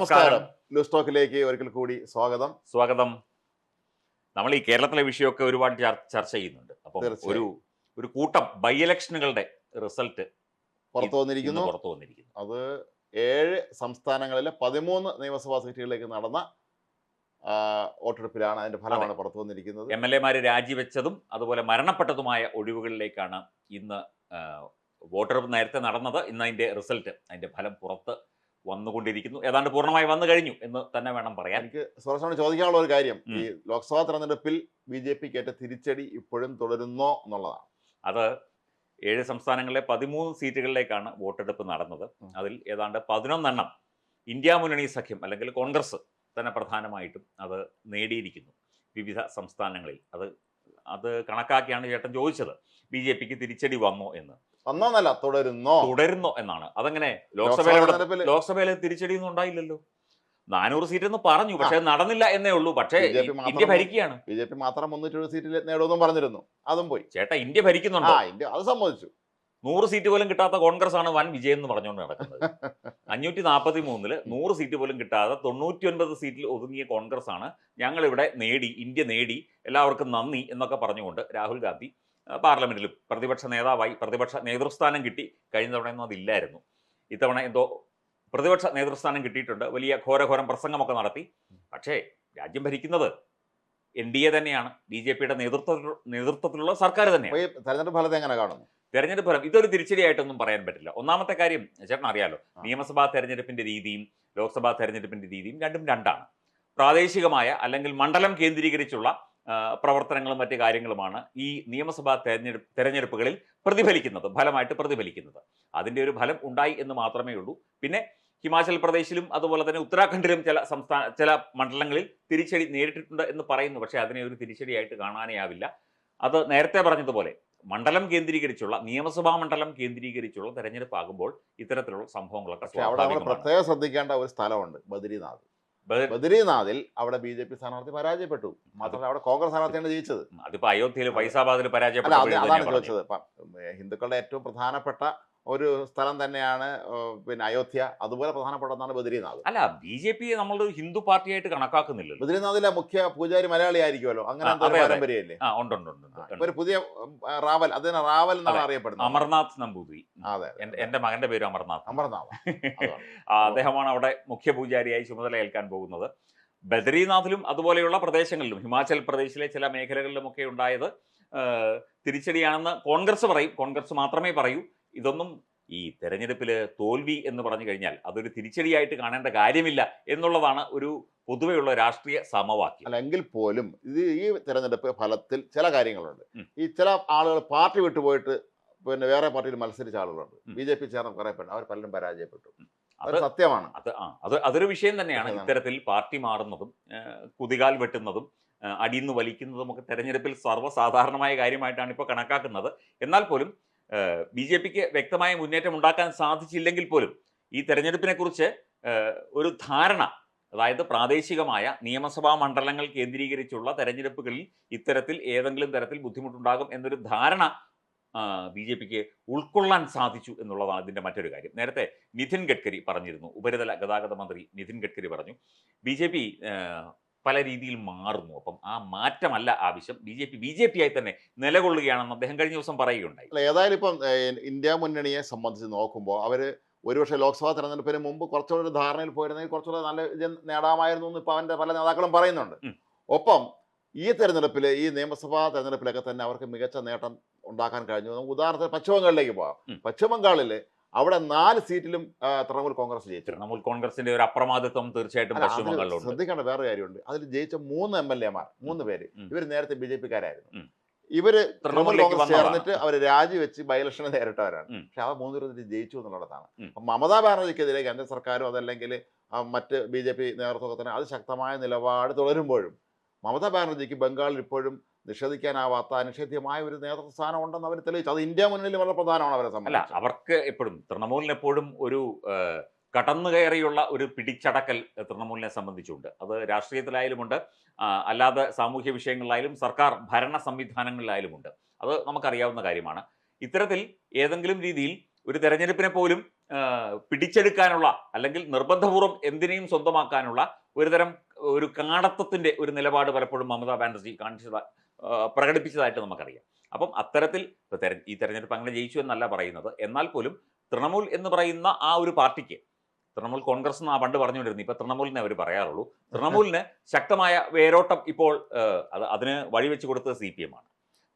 നമസ്കാരം. ന്യൂസ് ടോക്കിലേക്ക് ഒരിക്കൽ കൂടി സ്വാഗതം. സ്വാഗതം. നമ്മൾ ഈ കേരളത്തിലെ വിഷയമൊക്കെ ഒരുപാട് ചർച്ച ചെയ്യുന്നുണ്ട്. അപ്പോൾ ഒരു ഒരു കൂട്ടം ബൈ ഇലക്ഷനുകളുടെ റിസൾട്ട് പുറത്തു വന്നിരിക്കുന്നു. പുറത്തു വന്നിരിക്കുന്നു. അത് ഏഴ് സംസ്ഥാനങ്ങളിലെ പതിമൂന്ന് നിയമസഭാ സീറ്റുകളിലേക്ക് നടന്ന വോട്ടെടുപ്പിലാണ് അതിന്റെ ഫലമാണ് പുറത്തു വന്നിരിക്കുന്നത്. എം എൽ എമാര് രാജിവെച്ചതും അതുപോലെ മരണപ്പെട്ടതുമായ ഒഴിവുകളിലേക്കാണ് ഇന്ന് വോട്ടെടുപ്പ് നേരത്തെ നടന്നത്. ഇന്ന് അതിന്റെ റിസൾട്ട് അതിന്റെ ഫലം പുറത്ത് വന്നുകൊണ്ടിരിക്കുന്നു. ഏതാണ്ട് പൂർണമായി വന്നു കഴിഞ്ഞു എന്ന് തന്നെ വേണം പറയാൻ. എനിക്ക് സുരക്ഷയോട് ചോദിക്കാനുള്ള ഒരു കാര്യം. ഈ ലോക്സഭാ തെരഞ്ഞെടുപ്പിൽ ബി ജെ പിക്ക് ഏറ്റ തിരിച്ചടി ഇപ്പോഴും തുടരുന്നോ എന്നുള്ളതാണ്. അത് ഏഴ് സംസ്ഥാനങ്ങളിലെ പതിമൂന്ന് സീറ്റുകളിലേക്കാണ് വോട്ടെടുപ്പ് നടന്നത്. അതിൽ ഏതാണ്ട് പതിനൊന്നെണ്ണം ഇന്ത്യ മുന്നണി സഖ്യം അല്ലെങ്കിൽ കോൺഗ്രസ് തന്നെ പ്രധാനമായിട്ടും അത് നേടിയിരിക്കുന്നു. വിവിധ സംസ്ഥാനങ്ങളിൽ. അത് അത് കണക്കാക്കിയാണ് ചേട്ടൻ ചോദിച്ചത്. ബി ജെ പിക്ക് തിരിച്ചടി വന്നോ എന്ന്. ഒന്നോന്നല്ല തുടരുന്നോ? തുടരുന്നോ എന്നാണ്. അതങ്ങനെ ലോക്സഭയിലെ തെരഞ്ഞെടുപ്പിൽ തിരിച്ചടിയൊന്നും ഉണ്ടായില്ലല്ലോ. നാനൂറ് സീറ്റ് എന്ന് പറഞ്ഞു പക്ഷെ നടന്നില്ല എന്നേ ഉള്ളൂ. പക്ഷേ ഇന്ത്യ ഭരിക്കുകയാണ്. ബി ജെ പി മാത്രം മുന്നൂറ്റി സീറ്റിൽ നേടുമെന്നും പറഞ്ഞിരുന്നു. അതും പോയി. ചേട്ടാ ഇന്ത്യ ഭരിക്കുന്നുണ്ടോ? ഇന്ത്യ അത് സമ്മതിച്ചു. നൂറ് സീറ്റ് പോലും കിട്ടാത്ത കോൺഗ്രസ് ആണ് വൻ വിജയം എന്ന് പറഞ്ഞുകൊണ്ട് നടക്കുന്നത്. അഞ്ഞൂറ്റി നാൽപ്പത്തി മൂന്നിൽ നൂറ് സീറ്റ് പോലും കിട്ടാതെ തൊണ്ണൂറ്റി ഒൻപത് സീറ്റിൽ ഒതുങ്ങിയ കോൺഗ്രസ് ആണ് ഞങ്ങളിവിടെ നേടി ഇന്ത്യ നേടി. എല്ലാവർക്കും നന്ദി എന്നൊക്കെ പറഞ്ഞുകൊണ്ട് രാഹുൽ ഗാന്ധി ആ, പാർലമെന്റിലും പ്രതിപക്ഷ നേതാവായി പ്രതിപക്ഷ നേതൃസ്ഥാനം കിട്ടി. കഴിഞ്ഞ തവണയൊന്നും അതില്ലായിരുന്നു. ഇത്തവണ എന്തോ പ്രതിപക്ഷ നേതൃസ്ഥാനം കിട്ടിയിട്ടുണ്ട്. വലിയ ഘോരഘോരം പ്രസംഗമൊക്കെ നടത്തി. പക്ഷേ രാജ്യം ഭരിക്കുന്നത് എൻ ഡി എ തന്നെയാണ്. ബി ജെ പിയുടെ നേതൃത്വത്തിൽ നേതൃത്വത്തിലുള്ള സർക്കാർ തന്നെയാണ്. തെരഞ്ഞെടുപ്പ് ഫലത്തെ എങ്ങനെ കാണുന്നു? തെരഞ്ഞെടുപ്പ് ഫലം ഇതൊരു തിരിച്ചടിയായിട്ടൊന്നും പറയാൻ പറ്റില്ല. ഒന്നാമത്തെ കാര്യം ചേട്ടൻ അറിയാലോ. നിയമസഭാ തെരഞ്ഞെടുപ്പിന്റെ രീതിയും ലോക്സഭാ തെരഞ്ഞെടുപ്പിന്റെ രീതിയും രണ്ടും രണ്ടാണ്. പ്രാദേശികമായ അല്ലെങ്കിൽ മണ്ഡലം കേന്ദ്രീകരിച്ചുള്ള പ്രവർത്തനങ്ങളും മറ്റ് കാര്യങ്ങളുമാണ് ഈ നിയമസഭാ തെരഞ്ഞെടുപ്പ് തെരഞ്ഞെടുപ്പുകളിൽ പ്രതിഫലിക്കുന്നത് ഫലമായിട്ട് പ്രതിഫലിക്കുന്നത്. അതിന്റെ ഒരു ഫലം ഉണ്ടായി എന്ന് മാത്രമേ ഉള്ളൂ. പിന്നെ ഹിമാചൽ പ്രദേശിലും അതുപോലെ തന്നെ ഉത്തരാഖണ്ഡിലും ചില സംസ്ഥാന ചില മണ്ഡലങ്ങളിൽ തിരിച്ചടി നേരിട്ടിട്ടുണ്ട് എന്ന് പറയുന്നു. പക്ഷേ അതിനെ ഒരു തിരിച്ചടിയായിട്ട് കാണാനേ ആവില്ല. അത് നേരത്തെ പറഞ്ഞതുപോലെ മണ്ഡലം കേന്ദ്രീകരിച്ചുള്ള നിയമസഭാ മണ്ഡലം കേന്ദ്രീകരിച്ചുള്ള തെരഞ്ഞെടുപ്പ് ആകുമ്പോൾ ഇത്തരത്തിലുള്ള സംഭവങ്ങളൊക്കെ അവിടെ പ്രത്യേകം ശ്രദ്ധിക്കേണ്ട ഒരു സ്ഥലമുണ്ട് ബദ്രീനാഥ്. ബദ- ബദ്രീനാഥിൽ അവിടെ ബി ജെ പി സ്ഥാനാർത്ഥി പരാജയപ്പെട്ടു. മാത്രമല്ല അവിടെ കോൺഗ്രസ് സ്ഥാനാർത്ഥിയാണ് ജയിച്ചത്. അതിപ്പോ അയോധ്യയിൽ ഫൈസാബാദിൽ പരാജയപ്പെട്ടു അതാണ് ചോദിച്ചത്. ഹിന്ദുക്കളുടെ ഏറ്റവും പ്രധാനപ്പെട്ട ഒരു സ്ഥലം തന്നെയാണ് പിന്നെ അയോധ്യ. അതുപോലെ പ്രധാനപ്പെട്ടതാണ് ബദ്രീനാഥ്. അല്ല ബി ജെ പിയെ നമ്മൾ ഹിന്ദു പാർട്ടിയായിട്ട് കണക്കാക്കുന്നില്ല ബദ്രീനാഥിലെ മുഖ്യ പൂജാരി മലയാളി ആയിരിക്കുമല്ലോ. അങ്ങനെ പാരമ്പര്യമല്ലേ? ഒരു പുതിയ റാവൽ. അതിന് റാവൽ എന്നാണ് അറിയപ്പെടുന്നത്. അമർനാഥ് നമ്പൂതിരി. അതെ എന്റെ- മകന്റെ പേര് അമർനാഥ്. അമർനാഥ്. അദ്ദേഹമാണ് അവിടെ മുഖ്യ പൂജാരിയായി ചുമതല ഏൽക്കാൻ പോകുന്നത്. ബദ്രീനാഥിലും അതുപോലെയുള്ള പ്രദേശങ്ങളിലും ഹിമാചൽ പ്രദേശിലെ ചില മേഖലകളിലുമൊക്കെ ഉണ്ടായത് തിരിച്ചടിയാണെന്ന് കോൺഗ്രസ് പറയും. കോൺഗ്രസ് മാത്രമേ പറയൂ. ഇതൊന്നും ഈ തെരഞ്ഞെടുപ്പിൽ തോൽവി എന്ന് പറഞ്ഞു കഴിഞ്ഞാൽ അതൊരു തിരിച്ചടിയായിട്ട് കാണേണ്ട കാര്യമില്ല എന്നുള്ളതാണ് ഒരു പൊതുവെയുള്ള രാഷ്ട്രീയ സമവാക്യം. അല്ലെങ്കിൽ പോലും ഇത് ഈ തെരഞ്ഞെടുപ്പ് ഫലത്തിൽ ചില കാര്യങ്ങളുണ്ട്. ഈ ചില ആളുകൾ പാർട്ടി വിട്ടുപോയിട്ട് പിന്നെ വേറെ പാർട്ടിയിൽ മത്സരിച്ച ആളുകളുണ്ട്. ബി ജെ പി ചേർന്ന് കുറെ പേര് അവർ പലരും പരാജയപ്പെട്ടു. അത് അത് സത്യമാണ്. അത് ആ അത് അതൊരു വിഷയം തന്നെയാണ്. ഇത്തരത്തിൽ പാർട്ടി മാറുന്നതും കുതികാൽ വെട്ടുന്നതും അടിയിൽ നിന്ന് വലിക്കുന്നതും ഒക്കെ തെരഞ്ഞെടുപ്പിൽ സർവസാധാരണമായ കാര്യമായിട്ടാണ് ഇപ്പോൾ കണക്കാക്കുന്നത്. എന്നാൽ പോലും ബി ജെ പിക്ക് വ്യക്തമായ മുന്നേറ്റം ഉണ്ടാക്കാൻ സാധിച്ചില്ലെങ്കിൽ പോലും ഈ തെരഞ്ഞെടുപ്പിനെ കുറിച്ച് ഒരു ധാരണ അതായത് പ്രാദേശികമായ നിയമസഭാ മണ്ഡലങ്ങൾ കേന്ദ്രീകരിച്ചുള്ള തെരഞ്ഞെടുപ്പുകളിൽ ഇത്തരത്തിൽ ഏതെങ്കിലും തരത്തിൽ ബുദ്ധിമുട്ടുണ്ടാകും എന്നൊരു ധാരണ ബി ജെ പിക്ക് ഉൾക്കൊള്ളാൻ സാധിച്ചു എന്നുള്ളതാണ് ഇതിന്റെ മറ്റൊരു കാര്യം. നേരത്തെ നിതിൻ ഗഡ്കരി പറഞ്ഞിരുന്നു ഉപരിതല ഗതാഗത മന്ത്രി നിതിൻ ഗഡ്കരി പറഞ്ഞു ബി ജെ പി പല രീതിയിൽ മാറുന്നു. അപ്പം ആ മാറ്റമല്ല ആവശ്യം. B J P B J P ആയി തന്നെ നിലകൊള്ളുകയാണെന്ന് അദ്ദേഹം കഴിഞ്ഞ ദിവസം പറയുകയുണ്ടായി. അല്ല ഏതായാലും ഇപ്പം ഇന്ത്യ മുന്നണിയെ സംബന്ധിച്ച് നോക്കുമ്പോൾ അവർ ഒരുപക്ഷെ ലോക്സഭാ തെരഞ്ഞെടുപ്പിന് മുമ്പ് കുറച്ചുകൂടെ ഒരു ധാരണയിൽ പോയിരുന്നെങ്കിൽ കുറച്ചുകൂടെ നല്ല വിജയം നേടാമായിരുന്നു എന്ന് ഇപ്പോൾ അവന്റെ പല നേതാക്കളും പറയുന്നുണ്ട്. ഒപ്പം ഈ തെരഞ്ഞെടുപ്പിൽ ഈ നിയമസഭാ തെരഞ്ഞെടുപ്പിലൊക്കെ തന്നെ അവർക്ക് മികച്ച നേട്ടം ഉണ്ടാക്കാൻ കഴിഞ്ഞു. നമുക്ക് ഉദാഹരണത്തിന് പശ്ചിമ ബംഗാളിലേക്ക് പോകാം. പശ്ചിമ ബംഗാളിൽ അവിടെ നാല് സീറ്റിലും തൃണമൂൽ കോൺഗ്രസ് ജയിച്ചു. തൃണമൂൽ കോൺഗ്രസിന്റെ ഒരു അപ്രമാദിത്വം തീർച്ചയായിട്ടും പശ്ചിമ ബംഗാളിലുണ്ട്. ശ്രദ്ധിക്കേണ്ട വേറെ കാര്യമുണ്ട്. അതിൽ ജയിച്ച മൂന്ന് എം എൽ എമാർ മൂന്ന് പേര്. ഇവർ നേരത്തെ ബി ജെ പിക്കാരായിരുന്നു. ഇവർ തൃണമൂൽ കോൺഗ്രസ് ചേർന്നിട്ട് അവർ രാജിവെച്ച് ബൈ ഇലക്ഷനെ നേരിട്ടവരാണ് പക്ഷെ അവർ മൂന്ന് പേരും ജയിച്ചു എന്നുള്ളതാണ്. അപ്പൊ മമതാ ബാനർജിക്കെതിരെ കേന്ദ്ര സർക്കാരും അതല്ലെങ്കിൽ മറ്റ് ബി ജെ പി നേതൃത്വത്തിന് അത് ശക്തമായ നിലപാട് തുടരുമ്പോഴും മമതാ ബാനർജിക്ക് ബംഗാളിൽ ഇപ്പോഴും നിഷേധിക്കാനാവാത്ത അനിഷേധ്യമായ ഒരു നേതൃസ്ഥാനം ഉണ്ടെന്ന് അവർ തെളിയിച്ചു. അത് ഇന്ത്യ മുന്നിൽ വളരെ പ്രധാനമാണ് അവരെ അല്ല സംബന്ധിച്ച്. അവർക്ക് എപ്പോഴും തൃണമൂലിന് എപ്പോഴും ഒരു കടന്നു കയറിയുള്ള ഒരു പിടിച്ചടക്കൽ തൃണമൂലിനെ സംബന്ധിച്ചുണ്ട്. അത് രാഷ്ട്രീയത്തിലായാലുമുണ്ട് അല്ലാതെ സാമൂഹ്യ വിഷയങ്ങളിലായാലും സർക്കാർ ഭരണ സംവിധാനങ്ങളിലായാലുമുണ്ട്. അത് നമുക്കറിയാവുന്ന കാര്യമാണ്. ഇത്തരത്തിൽ ഏതെങ്കിലും രീതിയിൽ ഒരു തെരഞ്ഞെടുപ്പിനെ പോലും പിടിച്ചെടുക്കാനുള്ള അല്ലെങ്കിൽ നിർബന്ധപൂർവം എന്തിനേയും സ്വന്തമാക്കാനുള്ള ഒരുതരം ഒരു കാടത്വത്തിന്റെ ഒരു നിലപാട് പലപ്പോഴും മമതാ ബാനർജി കാണിച്ചത് പ്രകടിപ്പിച്ചതായിട്ട് നമുക്കറിയാം. അപ്പം അത്തരത്തിൽ ഈ തെരഞ്ഞെടുപ്പ് അങ്ങനെ ജയിച്ചു എന്നല്ല പറയുന്നത്. എന്നാൽ പോലും തൃണമൂൽ എന്ന് പറയുന്ന ആ ഒരു പാർട്ടിക്ക് തൃണമൂൽ കോൺഗ്രസ് എന്ന് ആ പണ്ട് പറഞ്ഞുകൊണ്ടിരുന്നു ഇപ്പൊ തൃണമൂലിനെ അവർ പറയാറുള്ളൂ. തൃണമൂലിന് ശക്തമായ വേരോട്ടം ഇപ്പോൾ അത് അതിന് വഴിവെച്ച് കൊടുത്തത് സി പി എം ആണ്.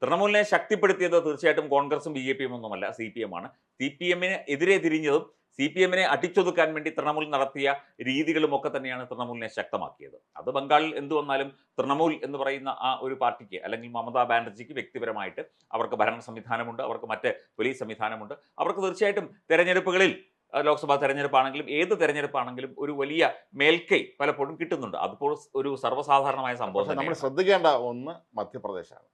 തൃണമൂലിനെ ശക്തിപ്പെടുത്തിയത് തീർച്ചയായിട്ടും കോൺഗ്രസും ബി ജെ പിയും ഒന്നുമല്ല സി പി എം ആണ്. സി പി എമ്മിന് എതിരെ തിരിഞ്ഞതും സി പി എമ്മിനെ അടിച്ചൊതുക്കാൻ വേണ്ടി തൃണമൂൽ നടത്തിയ രീതികളും ഒക്കെ തന്നെയാണ് തൃണമൂലിനെ ശക്തമാക്കിയത്. അത് ബംഗാളിൽ എന്തു വന്നാലും തൃണമൂൽ എന്ന് പറയുന്ന ആ ഒരു പാർട്ടിക്ക് അല്ലെങ്കിൽ മമതാ ബാനർജിക്ക് വ്യക്തിപരമായിട്ട് അവർക്ക് ഭരണ സംവിധാനമുണ്ട് അവർക്ക് മറ്റ് പോലീസ് സംവിധാനമുണ്ട്. അവർക്ക് തീർച്ചയായിട്ടും തെരഞ്ഞെടുപ്പുകളിൽ ലോക്സഭാ തെരഞ്ഞെടുപ്പാണെങ്കിലും ഏത് തെരഞ്ഞെടുപ്പാണെങ്കിലും ഒരു വലിയ മേൽക്കൈ പലപ്പോഴും കിട്ടുന്നുണ്ട്. അതിപ്പോൾ ഒരു സർവസാധാരണമായ സംഭവം നമ്മൾ. ശ്രദ്ധിക്കേണ്ട ഒന്ന് മധ്യപ്രദേശാണ്.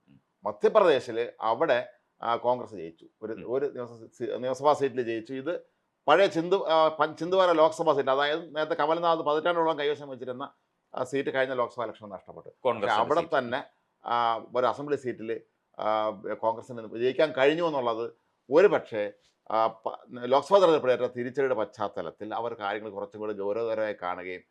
മധ്യപ്രദേശിൽ അവിടെ കോൺഗ്രസ് ജയിച്ചു. ഒരു ഒരു നിയമസഭാ സീറ്റിൽ ജയിച്ചു. ഇത് പഴയ ചിന്തു ചിന്തുവാര ലോക്സഭാ സീറ്റ് അതായത് നേരത്തെ കമൽനാഥ് പതിറ്റാണ്ടോളം കൈവശം വെച്ചിരുന്ന സീറ്റ് കഴിഞ്ഞ ലോക്സഭാ ഇലക്ഷൻ നഷ്ടപ്പെട്ടു. കോൺഗ്രസ് അവിടെ തന്നെ ഒരു അസംബ്ലി സീറ്റിൽ കോൺഗ്രസിന് വിജയിക്കാൻ കഴിഞ്ഞു എന്നുള്ളത് ഒരു പക്ഷേ ലോക്സഭാ തെരഞ്ഞെടുപ്പിലേറ്റ തിരിച്ചടിയുടെ പശ്ചാത്തലത്തിൽ അവർ കാര്യങ്ങൾ കുറച്ചും കൂടി ഗൗരവതരമായി കാണുകയും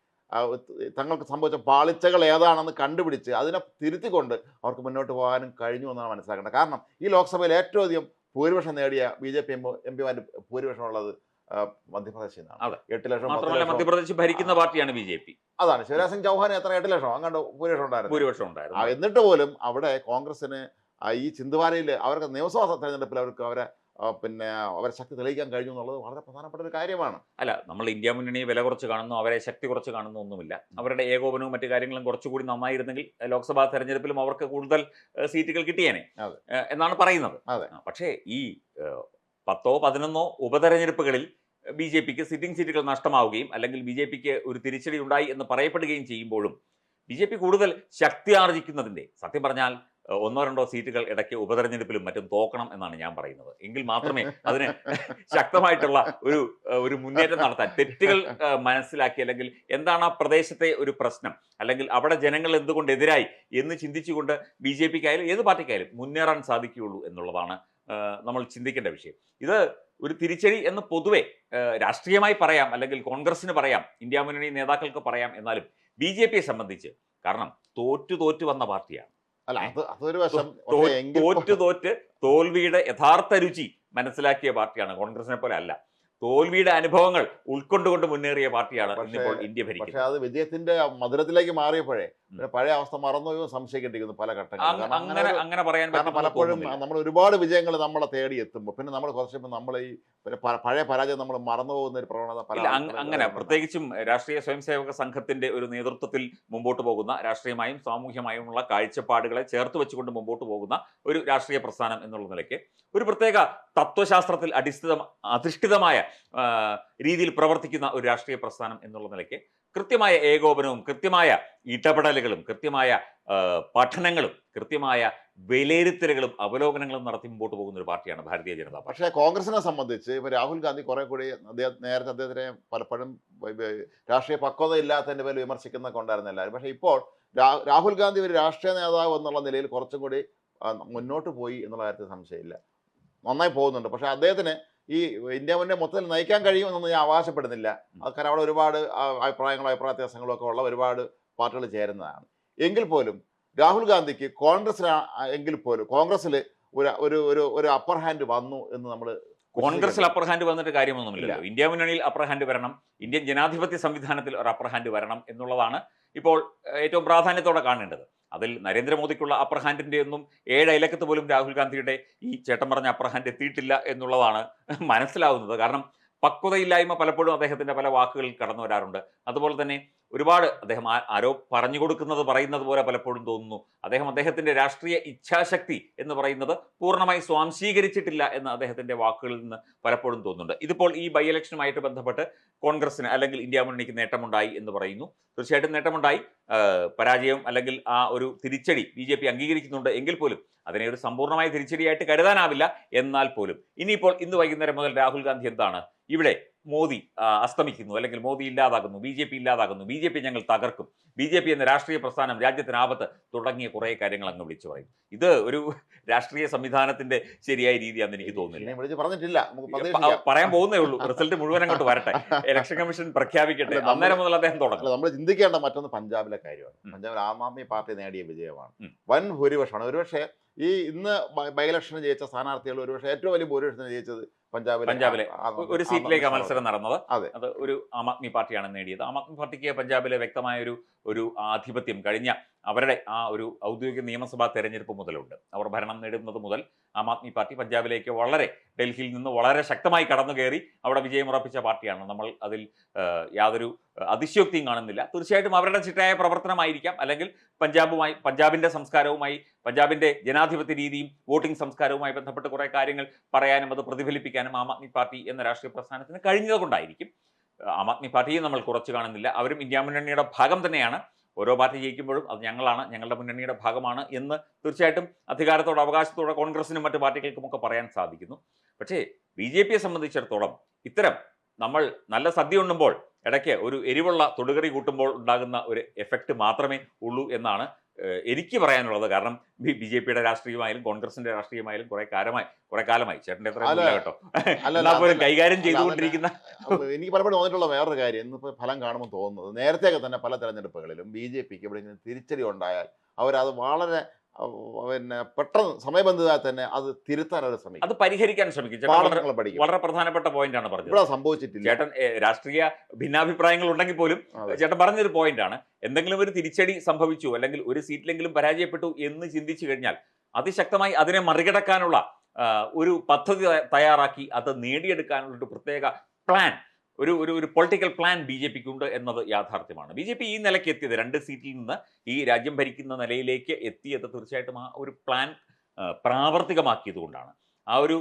തങ്ങൾക്ക് സംഭവിച്ച പാളിച്ചകൾ ഏതാണെന്ന് കണ്ടുപിടിച്ച് അതിനെ തിരുത്തിക്കൊണ്ട് അവർക്ക് മുന്നോട്ട് പോകാനും കഴിഞ്ഞു എന്നാണ് മനസ്സിലാക്കേണ്ടത്. കാരണം ഈ ലോക്സഭയിൽ ഏറ്റവും അധികം ഭൂരിപക്ഷം നേടിയ B J P M M പിമാരുടെ ഭൂരിപക്ഷം ഉള്ളത് മധ്യപ്രദേശിൽ നിന്നാണ്. എട്ട് ലക്ഷം മാത്രമല്ല മധ്യപ്രദേശ് ഭരിക്കുന്ന പാർട്ടിയാണ് ബി ജെ പി. അതാണ്. ശിവരാജ് സിംഗ് ചൗഹാൻ എത്ര എട്ട് ലക്ഷം? അങ്ങോട്ട് ഭൂരിപക്ഷം ഉണ്ടായിരുന്നു. ഭൂരിപക്ഷം ഉണ്ടായിരുന്നു. എന്നിട്ട് പോലും അവിടെ കോൺഗ്രസിന് ഈ ചിന്തുവാരയിൽ അവർക്ക് നിയമസഭാ തെരഞ്ഞെടുപ്പിൽ അവർക്ക് അവരെ പിന്നെ അവരെ ശക്തി തെളിയിക്കാൻ കഴിഞ്ഞു എന്നുള്ളത് വളരെ പ്രധാനപ്പെട്ട ഒരു കാര്യമാണ്. അല്ല നമ്മൾ ഇന്ത്യ മുന്നണിയെ വില കുറച്ച് കാണുന്നു അവരെ ശക്തി കുറച്ച് കാണുന്നു ഒന്നുമില്ല. അവരുടെ ഏകോപനവും മറ്റു കാര്യങ്ങളും കുറച്ചുകൂടി നന്നായിരുന്നെങ്കിൽ ലോക്സഭാ തെരഞ്ഞെടുപ്പിലും അവർക്ക് കൂടുതൽ സീറ്റുകൾ കിട്ടിയേനെ. എന്നാണ് പറയുന്നത്. അതെ. പക്ഷേ ഈ പത്തോ പതിനൊന്നോ ഉപതെരഞ്ഞെടുപ്പുകളിൽ ബി ജെ പിക്ക് സിറ്റിംഗ് സീറ്റുകൾ നഷ്ടമാവുകയും അല്ലെങ്കിൽ ബി ജെ പിക്ക് ഒരു തിരിച്ചടി ഉണ്ടായി എന്ന് പറയപ്പെടുകയും ചെയ്യുമ്പോഴും ബി ജെ പി കൂടുതൽ ശക്തി ആർജിക്കുന്നതിന്റെ സത്യം പറഞ്ഞാൽ ഒന്നോ രണ്ടോ സീറ്റുകൾ ഇടയ്ക്ക് ഉപതെരഞ്ഞെടുപ്പിലും മറ്റും തോക്കണം എന്നാണ് ഞാൻ പറയുന്നത്. എങ്കിൽ മാത്രമേ അതിന് ശക്തമായിട്ടുള്ള ഒരു ഒരു മുന്നേറ്റം നടത്താൻ തെറ്റുകൾ മനസ്സിലാക്കി അല്ലെങ്കിൽ എന്താണ് ആ പ്രദേശത്തെ ഒരു പ്രശ്നം അല്ലെങ്കിൽ അവിടെ ജനങ്ങൾ എന്തുകൊണ്ട് എതിരായി എന്ന് ചിന്തിച്ചുകൊണ്ട് ബി ജെ പിക്കായാലും ഏത് പാർട്ടിക്കായാലും മുന്നേറാൻ സാധിക്കുകയുള്ളൂ എന്നുള്ളതാണ് നമ്മൾ ചിന്തിക്കേണ്ട വിഷയം. ഇത് ഒരു തിരിച്ചടി എന്ന് പൊതുവെ രാഷ്ട്രീയമായി പറയാം അല്ലെങ്കിൽ കോൺഗ്രസിന് പറയാം ഇന്ത്യ മുന്നണി നേതാക്കൾക്ക് പറയാം എന്നാലും ബി ജെ പിയെ സംബന്ധിച്ച്. കാരണം തോറ്റു തോറ്റു വന്ന പാർട്ടിയാണ്. അല്ല അത് അതൊരു വശം. പക്ഷേ തോറ്റ് തോറ്റ് തോൽവിയുടെ യഥാർത്ഥ രുചി മനസ്സിലാക്കിയ പാർട്ടിയാണ് കോൺഗ്രസിനെ പോലെ അല്ല. തോൽവിയുടെ അനുഭവങ്ങൾ ഉൾക്കൊണ്ടുകൊണ്ട് മുന്നേറിയ പാർട്ടിയാണ് പക്ഷേ- ഇന്നിപ്പോൾ ഇന്ത്യ പക്ഷെ ഭരിക്കുന്നത് അത് വിജയത്തിന്റെ മധുരത്തിലേക്ക് മാറിയപ്പോഴേ പിന്നെ പഴയ അവസ്ഥ മറന്നുപോയോ സംശയിക്കേണ്ടിരിക്കുന്നു പല ഘട്ടങ്ങളും അങ്ങനെ അങ്ങനെ പറയാൻ കാരണം പലപ്പോഴും നമ്മൾ ഒരുപാട് വിജയങ്ങൾ നമ്മളെ തേടി എത്തുമ്പോൾ പിന്നെ നമ്മൾ കുറച്ച് നമ്മൾ ഈ പഴയ പരാജയം നമ്മൾ മറന്നു പോകുന്ന ഒരു പ്രവണത പല അങ്ങനെ. പ്രത്യേകിച്ചും രാഷ്ട്രീയ സ്വയം സേവക സംഘത്തിന്റെ ഒരു നേതൃത്വത്തിൽ മുമ്പോട്ട് പോകുന്ന രാഷ്ട്രീയമായും സാമൂഹ്യമായുമുള്ള കാഴ്ചപ്പാടുകളെ ചേർത്ത് വെച്ചുകൊണ്ട് മുമ്പോട്ട് പോകുന്ന ഒരു രാഷ്ട്രീയ പ്രസ്ഥാനം എന്നുള്ള നിലയ്ക്ക് ഒരു പ്രത്യേക തത്വശാസ്ത്രത്തിൽ അടിസ്ഥിത അധിഷ്ഠിതമായ രീതിയിൽ പ്രവർത്തിക്കുന്ന ഒരു രാഷ്ട്രീയ പ്രസ്ഥാനം എന്നുള്ള നിലയ്ക്ക് കൃത്യമായ ഏകോപനവും കൃത്യമായ ഇടപെടലുകളും കൃത്യമായ പഠനങ്ങളും കൃത്യമായ വിലയിരുത്തലുകളും അവലോകനങ്ങളും നടത്തി മുമ്പോട്ട് പോകുന്ന ഒരു പാർട്ടിയാണ് ഭാരതീയ ജനത പക്ഷേ കോൺഗ്രസിനെ സംബന്ധിച്ച് ഇപ്പൊ രാഹുൽ ഗാന്ധി കുറെ കൂടി അദ്ദേഹം നേരത്തെ അദ്ദേഹത്തിനെ പലപ്പോഴും രാഷ്ട്രീയ പക്വത ഇല്ലാത്തതിന്റെ പേരിൽ വിമർശിക്കുന്നൊക്കെ കൊണ്ടായിരുന്നു എല്ലാവരും. പക്ഷേ ഇപ്പോൾ രാഹുൽ ഗാന്ധി ഒരു രാഷ്ട്രീയ നേതാവ് എന്നുള്ള നിലയിൽ കുറച്ചും കൂടി മുന്നോട്ട് പോയി എന്നുള്ള കാര്യത്തിൽ സംശയമില്ല. നന്നായി പോകുന്നുണ്ട്. പക്ഷേ അദ്ദേഹത്തിന് ഈ ഇന്ത്യ മുന്നേ മൊത്തത്തിൽ നയിക്കാൻ കഴിയുമെന്നൊന്നും ഞാൻ അവകാശപ്പെടുന്നില്ല. അത് കാരണം അവിടെ ഒരുപാട് അഭിപ്രായങ്ങളും അഭിപ്രായ വ്യത്യാസങ്ങളും ഒക്കെ ഉള്ള ഒരുപാട് പാർട്ടികൾ ചേരുന്നതാണ്. എങ്കിൽ പോലും രാഹുൽ ഗാന്ധിക്ക് കോൺഗ്രസ്സിലാണ് എങ്കിൽ പോലും കോൺഗ്രസ്സിൽ ഒരു ഒരു ഒരു ഒരു അപ്പർ ഹാൻഡ് വന്നു എന്ന് നമ്മൾ കോൺഗ്രസിൽ അപ്പർ ഹാൻഡ് വന്നിട്ട് കാര്യമൊന്നുമില്ല ഇന്ത്യ മുന്നണിയിൽ അപ്പർ ഹാൻഡ് വരണം ഇന്ത്യൻ ജനാധിപത്യ സംവിധാനത്തിൽ ഒരു അപ്പർ ഹാൻഡ് വരണം എന്നുള്ളതാണ് ഇപ്പോൾ ഏറ്റവും പ്രാധാന്യത്തോടെ കാണേണ്ടത്. അതിൽ നരേന്ദ്രമോദിക്കുള്ള അപ്പർ ഹാൻഡിന്റെ ഒന്നും ഏഴ് അയലക്കത്ത് പോലും രാഹുൽ ഗാന്ധിയുടെ ഈ ചേട്ടൻ പറഞ്ഞ അപ്പർ ഹാൻഡ് എത്തിയിട്ടില്ല എന്നുള്ളതാണ് മനസ്സിലാവുന്നത്. കാരണം പക്വതയില്ലായ്മ പലപ്പോഴും അദ്ദേഹത്തിന്റെ പല വാക്കുകളിൽ കടന്നു വരാറുണ്ട് അതുപോലെ തന്നെ ഒരുപാട് അദ്ദേഹം ആരോ പറഞ്ഞു കൊടുക്കുന്നത് പറയുന്നത് പോലെ പലപ്പോഴും തോന്നുന്നു. അദ്ദേഹം അദ്ദേഹത്തിന്റെ രാഷ്ട്രീയ ഇച്ഛാശക്തി എന്ന് പറയുന്നത് പൂർണമായി സ്വാംശീകരിച്ചിട്ടില്ല എന്ന് അദ്ദേഹത്തിന്റെ വാക്കുകളിൽ നിന്ന് പലപ്പോഴും തോന്നുന്നുണ്ട്. ഇതിപ്പോൾ ഈ ബൈ ഇലക്ഷനുമായിട്ട് ബന്ധപ്പെട്ട് കോൺഗ്രസിന് അല്ലെങ്കിൽ ഇന്ത്യ മുന്നണിക്ക് നേട്ടമുണ്ടായി എന്ന് പറയുന്നു. തീർച്ചയായിട്ടും നേട്ടമുണ്ടായി. പരാജയം അല്ലെങ്കിൽ ആ ഒരു തിരിച്ചടി ബി ജെ പി അംഗീകരിക്കുന്നുണ്ട് എങ്കിൽ പോലും അതിനെ ഒരു സമ്പൂർണമായ തിരിച്ചടിയായിട്ട് കരുതാനാവില്ല. എന്നാൽ പോലും ഇനിയിപ്പോൾ ഇന്ന് വൈകുന്നേരം മുതൽ രാഹുൽ ഗാന്ധി എന്താണ്? ഇവിടെ മോദി അസ്തമിക്കുന്നു അല്ലെങ്കിൽ മോദി ഇല്ലാതാകുന്നു ബി ജെ പി ഇല്ലാതാകുന്നു ബി ജെ പി ഞങ്ങൾ തകർക്കും ബി ജെ പി എന്ന രാഷ്ട്രീയ പ്രസ്ഥാനം രാജ്യത്തിന് ആപത്ത് തുടങ്ങിയ കുറേ കാര്യങ്ങൾ അങ്ങ് വിളിച്ചു പറയും. ഇത് ഒരു രാഷ്ട്രീയ സംവിധാനത്തിന്റെ ശരിയായ രീതിയാണെന്ന് എനിക്ക് തോന്നുന്നില്ല. പറഞ്ഞിട്ടില്ല. പറയാൻ പോകുന്നേ ഉള്ളൂ. റിസൾട്ട് മുഴുവൻ അങ്ങോട്ട് വരട്ടെ. ഇലക്ഷൻ കമ്മീഷൻ പ്രഖ്യാപിക്കട്ടെ. അന്നേരം മുതൽ അദ്ദേഹം തുടങ്ങും. നമ്മൾ ചിന്തിക്കേണ്ട മറ്റൊന്ന് പഞ്ചാബിലെ കാര്യമാണ്. പഞ്ചാബിൽ ആം ആദ്മി പാർട്ടി നേടിയ വിജയമാണ്. വൻ ഭൂരിപക്ഷമാണ്. ഒരുപക്ഷെ ഈ ഇന്ന് ബൈ ഇലക്ഷന് ജയിച്ച സ്ഥാനാർത്ഥികൾ ഒരുപക്ഷെ ഏറ്റവും വലിയ ഭൂരിപക്ഷത്തിന് ജയിച്ചത് പഞ്ചാബിലെ ഒരു സീറ്റിലേക്ക് മത്സരം നടന്നത് അതെ. അത് ഒരു ആം ആദ്മി പാർട്ടിയാണ് നേടിയത് ആം ആദ്മി പാർട്ടിക്ക് പഞ്ചാബിലെ വ്യക്തമായ ഒരു ഒരു ആധിപത്യം. കഴിഞ്ഞ അവരുടെ ആ ഒരു ഔദ്യോഗിക നിയമസഭാ തെരഞ്ഞെടുപ്പ് മുതലുണ്ട്. അവർ ഭരണം നേടുന്നത് മുതൽ ആം ആദ്മി പാർട്ടി പഞ്ചാബിലേക്ക് വളരെ ഡൽഹിയിൽ നിന്ന് വളരെ ശക്തമായി കടന്നു കയറി അവിടെ വിജയമുറപ്പിച്ച പാർട്ടിയാണ്. നമ്മൾ അതിൽ യാതൊരു അതിശയോക്തിയും കാണുന്നില്ല. തീർച്ചയായിട്ടും അവരുടെ ചിട്ടയായ പ്രവർത്തനമായിരിക്കാം. അല്ലെങ്കിൽ പഞ്ചാബുമായി പഞ്ചാബിന്റെ സംസ്കാരവുമായി പഞ്ചാബിന്റെ ജനാധിപത്യ രീതിയും വോട്ടിംഗ് സംസ്കാരവുമായി ബന്ധപ്പെട്ട് കുറേ കാര്യങ്ങൾ പറയാനും അത് പ്രതിഫലിപ്പിക്കാനും ആം ആദ്മി പാർട്ടി എന്ന രാഷ്ട്രീയ പ്രസ്ഥാനത്തിന് കഴിഞ്ഞത് കൊണ്ടായിരിക്കും ആം ആദ്മി പാർട്ടിയും നമ്മൾ കുറച്ച് കാണുന്നില്ല. അവരും ഇന്ത്യ മുന്നണിയുടെ ഭാഗം തന്നെയാണ്. ഓരോ പാർട്ടി ജയിക്കുമ്പോഴും അത് ഞങ്ങളാണ് ഞങ്ങളുടെ മുന്നണിയുടെ ഭാഗമാണ് എന്ന് തീർച്ചയായിട്ടും അധികാരത്തോടെ അവകാശത്തോടെ കോൺഗ്രസിനും മറ്റു പാർട്ടികൾക്കുമൊക്കെ പറയാൻ സാധിക്കുന്നു. പക്ഷേ ബി ജെ പിയെ സംബന്ധിച്ചിടത്തോളം ഇത്തരം നമ്മൾ നല്ല സദ്യ ഉണ്ണുമ്പോൾ ഇടയ്ക്ക് ഒരു എരിവുള്ള തൊടുകറി കൂട്ടുമ്പോൾ ഉണ്ടാകുന്ന ഒരു എഫക്റ്റ് മാത്രമേ ഉള്ളൂ എന്നാണ് എനിക്ക് പറയാനുള്ളത്. കാരണം ബി ജെ പിയുടെ രാഷ്ട്രീയമായാലും കോൺഗ്രസിന്റെ രാഷ്ട്രീയമായാലും കുറെ കാലമായി കുറെ കാലമായി. ചേട്ടന്റെ എത്ര കേട്ടോ പോലും കൈകാര്യം ചെയ്തുകൊണ്ടിരിക്കുന്ന എനിക്ക് പലപ്പോഴും തോന്നിയിട്ടുള്ള വേറൊരു കാര്യം. ഇന്നിപ്പോൾ ഫലം കാണുമ്പോൾ തോന്നുന്നത് നേരത്തെയൊക്കെ തന്നെ പല തെരഞ്ഞെടുപ്പുകളിലും ബി ജെ പിക്ക് ഇവിടെ തിരിച്ചടി ഉണ്ടായാൽ അവരത് വളരെ പിന്നെ പെട്ടെന്ന് സമയബന്ധിതമായി തന്നെ അത് തിരുത്താൻ അവർ ശ്രമിക്കും. അത് പരിഹരിക്കാൻ ശ്രമിക്കും. വളരെ പാഠങ്ങൾ പഠിക്കും. വളരെ പ്രധാനപ്പെട്ട പോയിന്റ് ആണ് പറഞ്ഞത്. ഇവിടെ സംഭവിച്ചിട്ടില്ല. ചേട്ടൻ രാഷ്ട്രീയ ഭിന്നാഭിപ്രായങ്ങൾ ഉണ്ടെങ്കിൽ പോലും ചേട്ടൻ പറഞ്ഞൊരു പോയിന്റ് ആണ് എന്തെങ്കിലും ഒരു തിരിച്ചടി സംഭവിച്ചു അല്ലെങ്കിൽ ഒരു സീറ്റിലെങ്കിലും പരാജയപ്പെട്ടു എന്ന് ചിന്തിച്ചു കഴിഞ്ഞാൽ അതിശക്തമായി അതിനെ മറികടക്കാനുള്ള ഒരു പദ്ധതി തയ്യാറാക്കി അത് നേടിയെടുക്കാനുള്ള ഒരു പ്രത്യേക പ്ലാൻ ഒരു ഒരു ഒരു പൊളിറ്റിക്കൽ പ്ലാൻ ബി ജെ പിക്ക് ഉണ്ട് എന്നത് യാഥാർത്ഥ്യമാണ്. ബി ജെ പി ഈ നിലയ്ക്ക് എത്തിയത് രണ്ട് സീറ്റിൽ നിന്ന് ഈ രാജ്യം ഭരിക്കുന്ന നിലയിലേക്ക് എത്തിയത് തീർച്ചയായിട്ടും ആ ഒരു പ്ലാൻ പ്രാവർത്തികമാക്കിയതുകൊണ്ടാണ്. ആ ഒരു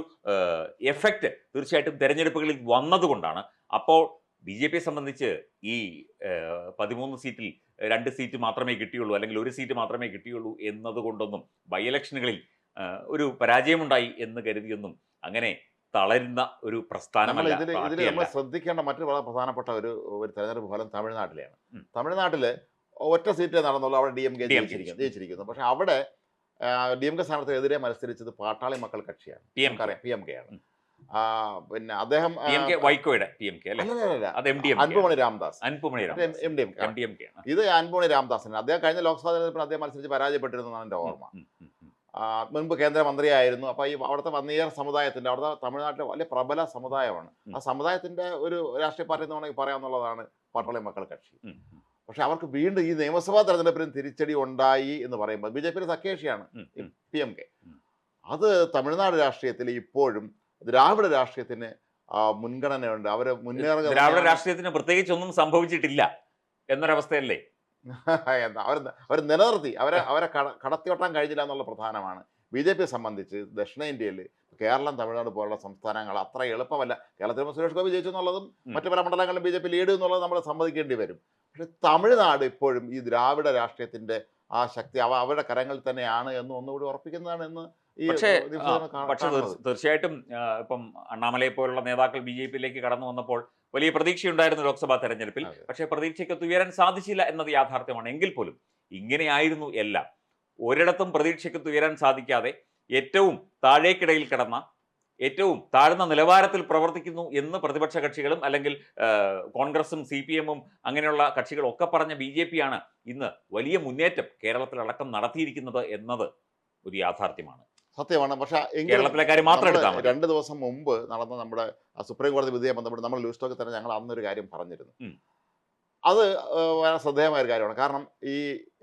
എഫക്റ്റ് തീർച്ചയായിട്ടും തിരഞ്ഞെടുപ്പുകളിൽ വന്നതുകൊണ്ടാണ്. അപ്പോൾ ബി ജെ പിയെ സംബന്ധിച്ച് ഈ പതിമൂന്ന് സീറ്റിൽ രണ്ട് സീറ്റ് മാത്രമേ കിട്ടിയുള്ളൂ അല്ലെങ്കിൽ ഒരു സീറ്റ് മാത്രമേ കിട്ടിയുള്ളൂ എന്നതുകൊണ്ടൊന്നും ബൈ ഇലക്ഷനുകളിൽ ഒരു പരാജയമുണ്ടായി എന്ന് കരുതിയൊന്നും അങ്ങനെ തളരുന്ന ഒരു പ്രസ്ഥാനമല്ല ഇതിൽ ഇതിൽ നമ്മൾ ശ്രദ്ധിക്കേണ്ട മറ്റൊരു വളരെ പ്രധാനപ്പെട്ട ഒരു ഒരു തെരഞ്ഞെടുപ്പ് ഫലം തമിഴ്നാട്ടിലെയാണ്. തമിഴ്നാട്ടിൽ തമിഴ്നാട്ടിൽ ഒറ്റ സീറ്റേ നടന്നുള്ളൂ അവിടെ ഡി എം കെ ജയിച്ചിരിക്കുന്നു ജയിച്ചിരിക്കുന്നു. പക്ഷെ അവിടെ ഡി എം കെ സ്ഥാനത്തിനെതിരെ മത്സരിച്ചത് പാട്ടാളി മക്കൾ കക്ഷിയാണ്. P M K. P M K ആണ്. പിന്നെ അദ്ദേഹം വൈക്കോയുടെ P M K Anbumani Ramadoss. Anbumani M D M K M D ആണ്. ഇത് അൻപുമണി രാംദാസിന് അദ്ദേഹം കഴിഞ്ഞ ലോക്സഭാ തെരഞ്ഞെടുപ്പിൽ അദ്ദേഹം മത്സരിച്ച് പരാജയപ്പെട്ടിരുന്നതാണ് എന്റെ ഓർമ്മ. മുൻപ് കേന്ദ്രമന്ത്രിയായിരുന്നു. അപ്പോൾ ഈ അവിടുത്തെ വന്നിയർ സമുദായത്തിന്റെ അവിടുത്തെ തമിഴ്നാട്ടിലെ വലിയ പ്രബല സമുദായമാണ്. ആ സമുദായത്തിന്റെ ഒരു രാഷ്ട്രീയ പാർട്ടി എന്ന് വേണമെങ്കിൽ പറയാമെന്നുള്ളതാണ് പാട്ടാളി മക്കൾ കക്ഷി. പക്ഷെ അവർക്ക് വീണ്ടും ഈ നിയമസഭാ തെരഞ്ഞെടുപ്പിലും തിരിച്ചടി ഉണ്ടായി എന്ന് പറയുമ്പോൾ ബി ജെ പിയുടെ സഖ്യേഷിയാണ്. P M K. അത് തമിഴ്നാട് രാഷ്ട്രീയത്തിൽ ഇപ്പോഴും ദ്രാവിഡ രാഷ്ട്രീയത്തിന് മുൻഗണനയുണ്ട്. അവർ മുന്നേറുക ദ്രാവിഡ രാഷ്ട്രീയത്തിന് പ്രത്യേകിച്ച് ഒന്നും സംഭവിച്ചിട്ടില്ല എന്നൊരവസ്ഥയല്ലേ? എന്താ? അവർ അവർ നിലനിർത്തി. അവരെ അവരെ കട- കടത്തിവെട്ടാൻ കഴിഞ്ഞില്ല എന്നുള്ള പ്രധാനമാണ്. ബി ജെ പിയെ സംബന്ധിച്ച് ദക്ഷിണേന്ത്യയിൽ കേരളം തമിഴ്നാട് പോലുള്ള സംസ്ഥാനങ്ങൾ അത്ര എളുപ്പമല്ല. കേരളത്തിൽ സുരേഷ് ഗോപി ജയിച്ചു എന്നുള്ളതും മറ്റു പല മണ്ഡലങ്ങളിലും ബി ജെ പി ലീഡ് എന്നുള്ളത് നമ്മൾ സമ്മതിക്കേണ്ടി വരും. പക്ഷെ തമിഴ്നാട് ഇപ്പോഴും ഈ ദ്രാവിഡ രാഷ്ട്രീയത്തിന്റെ ആ ശക്തി അവ അവരുടെ കരങ്ങളിൽ തന്നെയാണ് എന്ന് ഒന്നുകൂടി ഉറപ്പിക്കുന്നതാണ് എന്ന് ഈ പക്ഷേ പക്ഷേ തീർച്ചയായിട്ടും ഇപ്പം അണ്ണാമലയെ പോലുള്ള നേതാക്കൾ ബി ജെ പിയിലേക്ക് കടന്നു വന്നപ്പോൾ വലിയ പ്രതീക്ഷയുണ്ടായിരുന്നു ലോക്സഭാ തെരഞ്ഞെടുപ്പിൽ. പക്ഷെ പ്രതീക്ഷയ്ക്കൊത്ത് ഉയരാൻ സാധിച്ചില്ല എന്നത് യാഥാർത്ഥ്യമാണ്. എങ്കിൽ പോലും ഇങ്ങനെയായിരുന്നു എല്ലാം. ഒരിടത്തും പ്രതീക്ഷയ്ക്കൊത്ത് ഉയരാൻ സാധിക്കാതെ ഏറ്റവും താഴേക്കിടയിൽ കിടന്ന ഏറ്റവും താഴ്ന്ന നിലവാരത്തിൽ പ്രവർത്തിക്കുന്നു എന്ന് പ്രതിപക്ഷ കക്ഷികളും അല്ലെങ്കിൽ കോൺഗ്രസും സി പി എമ്മും അങ്ങനെയുള്ള കക്ഷികളും ഒക്കെ പറഞ്ഞ ബി ജെ പിയാണ് ഇന്ന് വലിയ മുന്നേറ്റം കേരളത്തിലടക്കം നടത്തിയിരിക്കുന്നത് എന്നത് ഒരു യാഥാർത്ഥ്യമാണ്. സത്യമാണ്. പക്ഷേ കേരളത്തിലെ മാത്രം രണ്ട് ദിവസം മുമ്പ് നടന്ന നമ്മുടെ സുപ്രീം കോടതി വിധിയെ ബന്ധപ്പെട്ട് നമ്മൾ ലൂസ് ടോക്കിൽ തന്നെ ഞങ്ങൾ അന്നൊരു കാര്യം പറഞ്ഞിരുന്നു. അത് വളരെ ശ്രദ്ധേയമായ ഒരു കാര്യമാണ്. കാരണം ഈ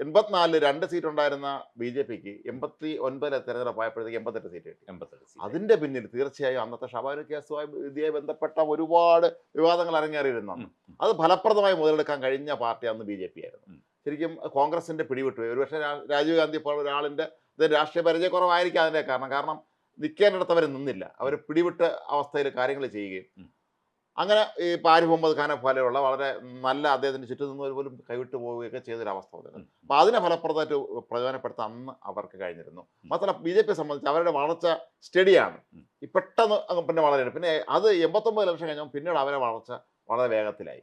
എൺപത്തിനാലിൽ രണ്ട് സീറ്റ് ഉണ്ടായിരുന്ന ബി ജെ പിക്ക് എൺപത്തി ഒൻപതിലെ തെരഞ്ഞെടുപ്പ് ആയപ്പോഴത്തേക്ക് എൺപത്തെട്ട് സീറ്റ് കിട്ടി. എൺപത്തെട്ട്. അതിന്റെ പിന്നിൽ തീർച്ചയായും അന്നത്തെ ഷബാരി കേസുമായി വിധിയെ ബന്ധപ്പെട്ട ഒരുപാട് വിവാദങ്ങൾ അരങ്ങേറിയിരുന്നു. അത് ഫലപ്രദമായി മുതലെടുക്കാൻ കഴിഞ്ഞ പാർട്ടി അന്ന് ബി ജെ പി ആയിരുന്നു. ശരിക്കും കോൺഗ്രസിന്റെ പിടിവിട്ടു. പോയി. ഒരുപക്ഷെ രാജീവ് ഗാന്ധി പോലെ ഒരാളിന്റെ ഇത് രാഷ്ട്രീയ പരിചയക്കുറവായിരിക്കും അതിന്റെ കാരണം. കാരണം നിൽക്കേണ്ടിടത്ത് അവർ നിന്നില്ല. അവർ പിടിവിട്ട അവസ്ഥയിൽ കാര്യങ്ങൾ ചെയ്യുകയും. അങ്ങനെ ഈ പാരി മുഹമ്മദ് ഖാനെ പോലെയുള്ള വളരെ നല്ല അദ്ദേഹത്തിന് ചുറ്റും നിന്നവർ പോലും കൈവിട്ടു പോവുകയൊക്കെ ചെയ്തൊരവസ്ഥ വന്നിരുന്നു. അപ്പോൾ അതിനെ ഫലപ്രദമായിട്ട് പ്രയോജനപ്പെടുത്താൻ അന്ന് അവർക്ക് കഴിഞ്ഞിരുന്നു. മാത്രമല്ല ബി ജെ പിയെ സംബന്ധിച്ച് അവരുടെ വളർച്ച സ്റ്റഡിയാണ്. ഈ പെട്ടെന്ന് അങ്ങ് പിന്നെ വളരെയാണ്. പിന്നെ അത് എൺപത്തൊമ്പത് ലക്ഷം കഴിഞ്ഞാൽ പിന്നീട് അവരെ വളർച്ച വളരെ വേഗത്തിലായി.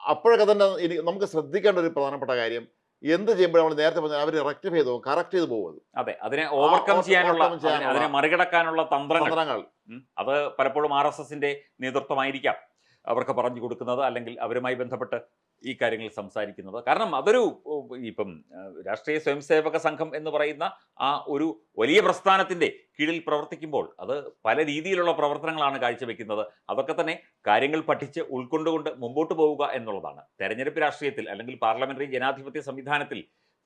അപ്പോഴൊക്കെ തന്നെ ഇനി നമുക്ക് ശ്രദ്ധിക്കേണ്ട ഒരു പ്രധാനപ്പെട്ട കാര്യം എന്ത് ചെയ്യുമ്പോഴും നമ്മൾ നേരത്തെ പറഞ്ഞാൽ അവർ റെക്ടിഫൈ ചെയ്തു പോകും കറക്റ്റ് ചെയ്ത് പോകും അതെ. അതിനെ ഓവർകം ചെയ്യാനുള്ള അതിനെ- മറികടക്കാനുള്ള തന്ത്രങ്ങൾ. തന്ത്രങ്ങൾ. അത് പലപ്പോഴും ആർ എസ് എസിന്റെ നേതൃത്വമായിരിക്കാം. അവർക്ക് പറഞ്ഞു കൊടുക്കുന്നത് അല്ലെങ്കിൽ അവരുമായി ബന്ധപ്പെട്ട് ഈ കാര്യങ്ങൾ സംസാരിക്കുന്നത്. കാരണം അതൊരു ഇപ്പം രാഷ്ട്രീയ സ്വയംസേവക സംഘം എന്ന് പറയുന്ന ആ ഒരു വലിയ പ്രസ്ഥാനത്തിന്റെ കീഴിൽ പ്രവർത്തിക്കുമ്പോൾ അത് പല രീതിയിലുള്ള പ്രവർത്തനങ്ങളാണ് കാഴ്ചവെക്കുന്നത്. അതൊക്കെ തന്നെ കാര്യങ്ങൾ പഠിച്ച് ഉൾക്കൊണ്ടുകൊണ്ട് മുമ്പോട്ട് പോവുക എന്നുള്ളതാണ്. തെരഞ്ഞെടുപ്പ് രാഷ്ട്രീയത്തിൽ അല്ലെങ്കിൽ പാർലമെന്ററി ജനാധിപത്യ സംവിധാനത്തിൽ